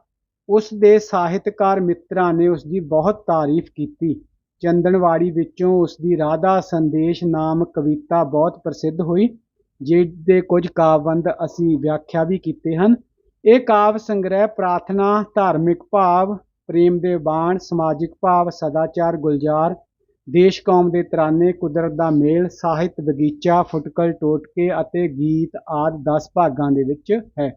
ਉਸ ਦੇ ਸਾਹਿਤਕਾਰ ਮਿੱਤਰਾਂ ਨੇ ਉਸ ਦੀ ਬਹੁਤ ਤਾਰੀਫ ਕੀਤੀ। ਚੰਦਨਵਾੜੀ ਵਿੱਚੋਂ ਉਸ ਦੀ ਰਾਧਾ ਸੰਦੇਸ਼ ਨਾਮ ਕਵਿਤਾ ਬਹੁਤ ਪ੍ਰਸਿੱਧ ਹੋਈ ਜਿਹਦੇ ਕੁਝ ਕਾਵਬੰਦ ਅਸੀਂ ਵਿਆਖਿਆ ਵੀ ਕੀਤੇ ਹਨ। ਇਹ ਕਾਵ ਸੰਗ੍ਰਹਿ ਪ੍ਰਾਰਥਨਾ, ਧਾਰਮਿਕ ਭਾਵ, ਪ੍ਰੇਮ ਦੇ ਬਾਣ, ਸਮਾਜਿਕ ਭਾਵ, ਸਦਾਚਾਰ, ਗੁਲਜ਼ਾਰ, ਦੇਸ਼ ਕੌਮ ਦੇ ਤਰਾਨੇ, ਕੁਦਰਤ ਦਾ ਮੇਲ, ਸਾਹਿਤ, ਬਗੀਚਾ, ਫੁਟਕਲ, ਟੋਟਕੇ ਅਤੇ ਗੀਤ ਆਦਿ 10 ਭਾਗਾਂ ਦੇ ਵਿੱਚ ਹੈ।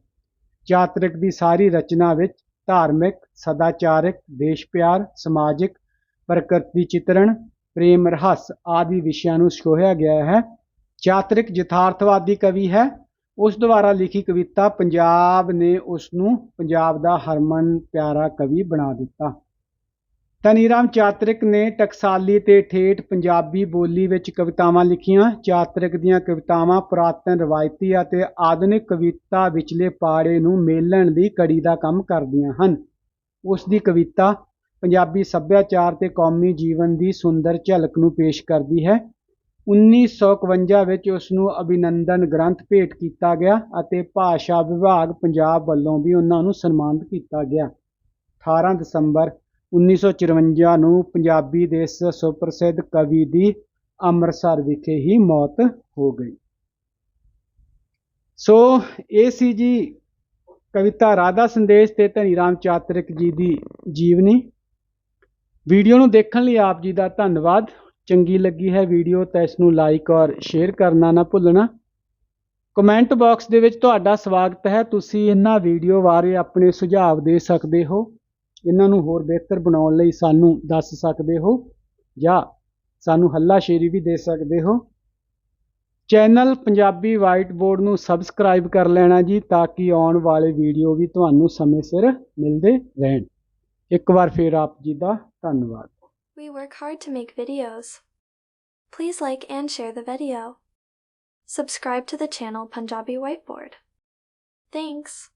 ਚਾਤ੍ਰਿਕ ਦੀ ਸਾਰੀ ਰਚਨਾ ਵਿੱਚ ਧਾਰਮਿਕ, ਸਦਾਚਾਰਿਕ, ਦੇਸ਼ ਪਿਆਰ, ਸਮਾਜਿਕ, ਪ੍ਰਕਿਰਤੀ ਚਿਤਰਣ, ਪ੍ਰੇਮ, ਰਹੱਸ ਆਦਿ ਵਿਸ਼ਿਆਂ ਨੂੰ ਛੋਹਿਆ ਗਿਆ ਹੈ। ਚਾਤਰਿਕ ਯਥਾਰਥਵਾਦੀ ਕਵੀ ਹੈ। ਉਸ ਦੁਆਰਾ ਲਿਖੀ ਕਵਿਤਾ ਪੰਜਾਬ ਨੇ ਉਸ ਨੂੰ ਪੰਜਾਬ ਦਾ ਹਰਮਨ ਪਿਆਰਾ ਕਵੀ ਬਣਾ ਦਿੱਤਾ। ਧਨੀਰਾਮ ਚਾਤਰਿਕ ਨੇ ਟਕਸਾਲੀ ਤੇ ਠੇਠ ਪੰਜਾਬੀ ਬੋਲੀ ਵਿੱਚ ਕਵਿਤਾਵਾਂ ਲਿਖੀਆਂ। ਚਾਤਰਿਕ ਦੀਆਂ ਕਵਿਤਾਵਾਂ ਪੁਰਾਤਨ ਰਵਾਇਤੀ ਅਤੇ ਆਧੁਨਿਕ ਕਵਿਤਾ ਵਿਚਲੇ ਪਾੜੇ ਨੂੰ ਮੇਲਣ ਦੀ ਕੜੀ ਦਾ ਕੰਮ ਕਰਦੀਆਂ ਹਨ। ਉਸ ਦੀ ਕਵਿਤਾ ਪੰਜਾਬੀ ਸੱਭਿਆਚਾਰ ਤੇ ਕੌਮੀ ਜੀਵਨ ਦੀ ਸੁੰਦਰ ਝਲਕ ਨੂੰ ਪੇਸ਼ ਕਰਦੀ ਹੈ। 1951 ਵਿੱਚ ਉਸ ਨੂੰ ਅਭਿਨੰਦਨ ਗ੍ਰੰਥ ਭੇਟ ਕੀਤਾ ਗਿਆ ਅਤੇ ਭਾਸ਼ਾ ਵਿਭਾਗ ਪੰਜਾਬ ਵੱਲੋਂ ਵੀ ਉਹਨਾਂ ਨੂੰ ਸਨਮਾਨਿਤ ਕੀਤਾ ਗਿਆ। 18 ਦਸੰਬਰ 1954 ਨੂੰ ਪੰਜਾਬੀ ਦੇ ਇਸ ਸੁਪ੍ਰਸਿੱਧ ਕਵੀ ਦੀ ਅੰਮ੍ਰਿਤਸਰ ਵਿਖੇ ਹੀ ਮੌਤ ਹੋ ਗਈ। ਸੋ, ਇਹ ਸੀ ਜੀ ਕਵਿਤਾ ਰਾਧਾ ਸੰਦੇਸ਼ ਤੇ ਧਨੀ ਰਾਮ ਚਾਤਰਿਕ ਜੀ ਦੀ ਜੀਵਨੀ। ਵੀਡੀਓ ਨੂੰ ਦੇਖਣ ਲਈ ਆਪ ਜੀ ਦਾ ਧੰਨਵਾਦ। ਚੰਗੀ ਲੱਗੀ ਹੈ ਵੀਡੀਓ ਤਾਂ ਇਸ ਨੂੰ ਲਾਈਕ ਔਰ ਸ਼ੇਅਰ ਕਰਨਾ ਨਾ ਭੁੱਲਣਾ। ਕਮੈਂਟ ਬਾਕਸ ਦੇ ਵਿੱਚ ਤੁਹਾਡਾ ਸਵਾਗਤ ਹੈ। ਤੁਸੀਂ ਇਹਨਾਂ ਵੀਡੀਓ ਬਾਰੇ ਆਪਣੇ ਸੁਝਾਅ ਦੇ ਸਕਦੇ ਹੋ। ਇਹਨਾਂ ਨੂੰ ਹੋਰ ਬਿਹਤਰ ਬਣਾਉਣ ਲਈ ਸਾਨੂੰ ਦੱਸ ਸਕਦੇ ਹੋ ਜਾਂ ਸਾਨੂੰ ਹੱਲਾਸ਼ੇਰੀ ਵੀ ਦੇ ਸਕਦੇ ਹੋ। ਚੈਨਲ ਪੰਜਾਬੀ ਵਾਈਟ ਬੋਰਡ ਨੂੰ ਸਬਸਕ੍ਰਾਈਬ ਕਰ ਲੈਣਾ ਜੀ ਤਾਂ ਕਿ ਆਉਣ ਵਾਲੇ ਵੀਡੀਓ ਵੀ ਤੁਹਾਨੂੰ ਸਮੇਂ ਸਿਰ ਮਿਲਦੇ ਰਹਿਣ। ਇੱਕ ਵਾਰ ਫੇਰ ਆਪ ਜੀ ਦਾ ਧੰਨਵਾਦ। We work hard to make videos. Please like and share the video. Subscribe to the channel Punjabi Whiteboard. Thanks.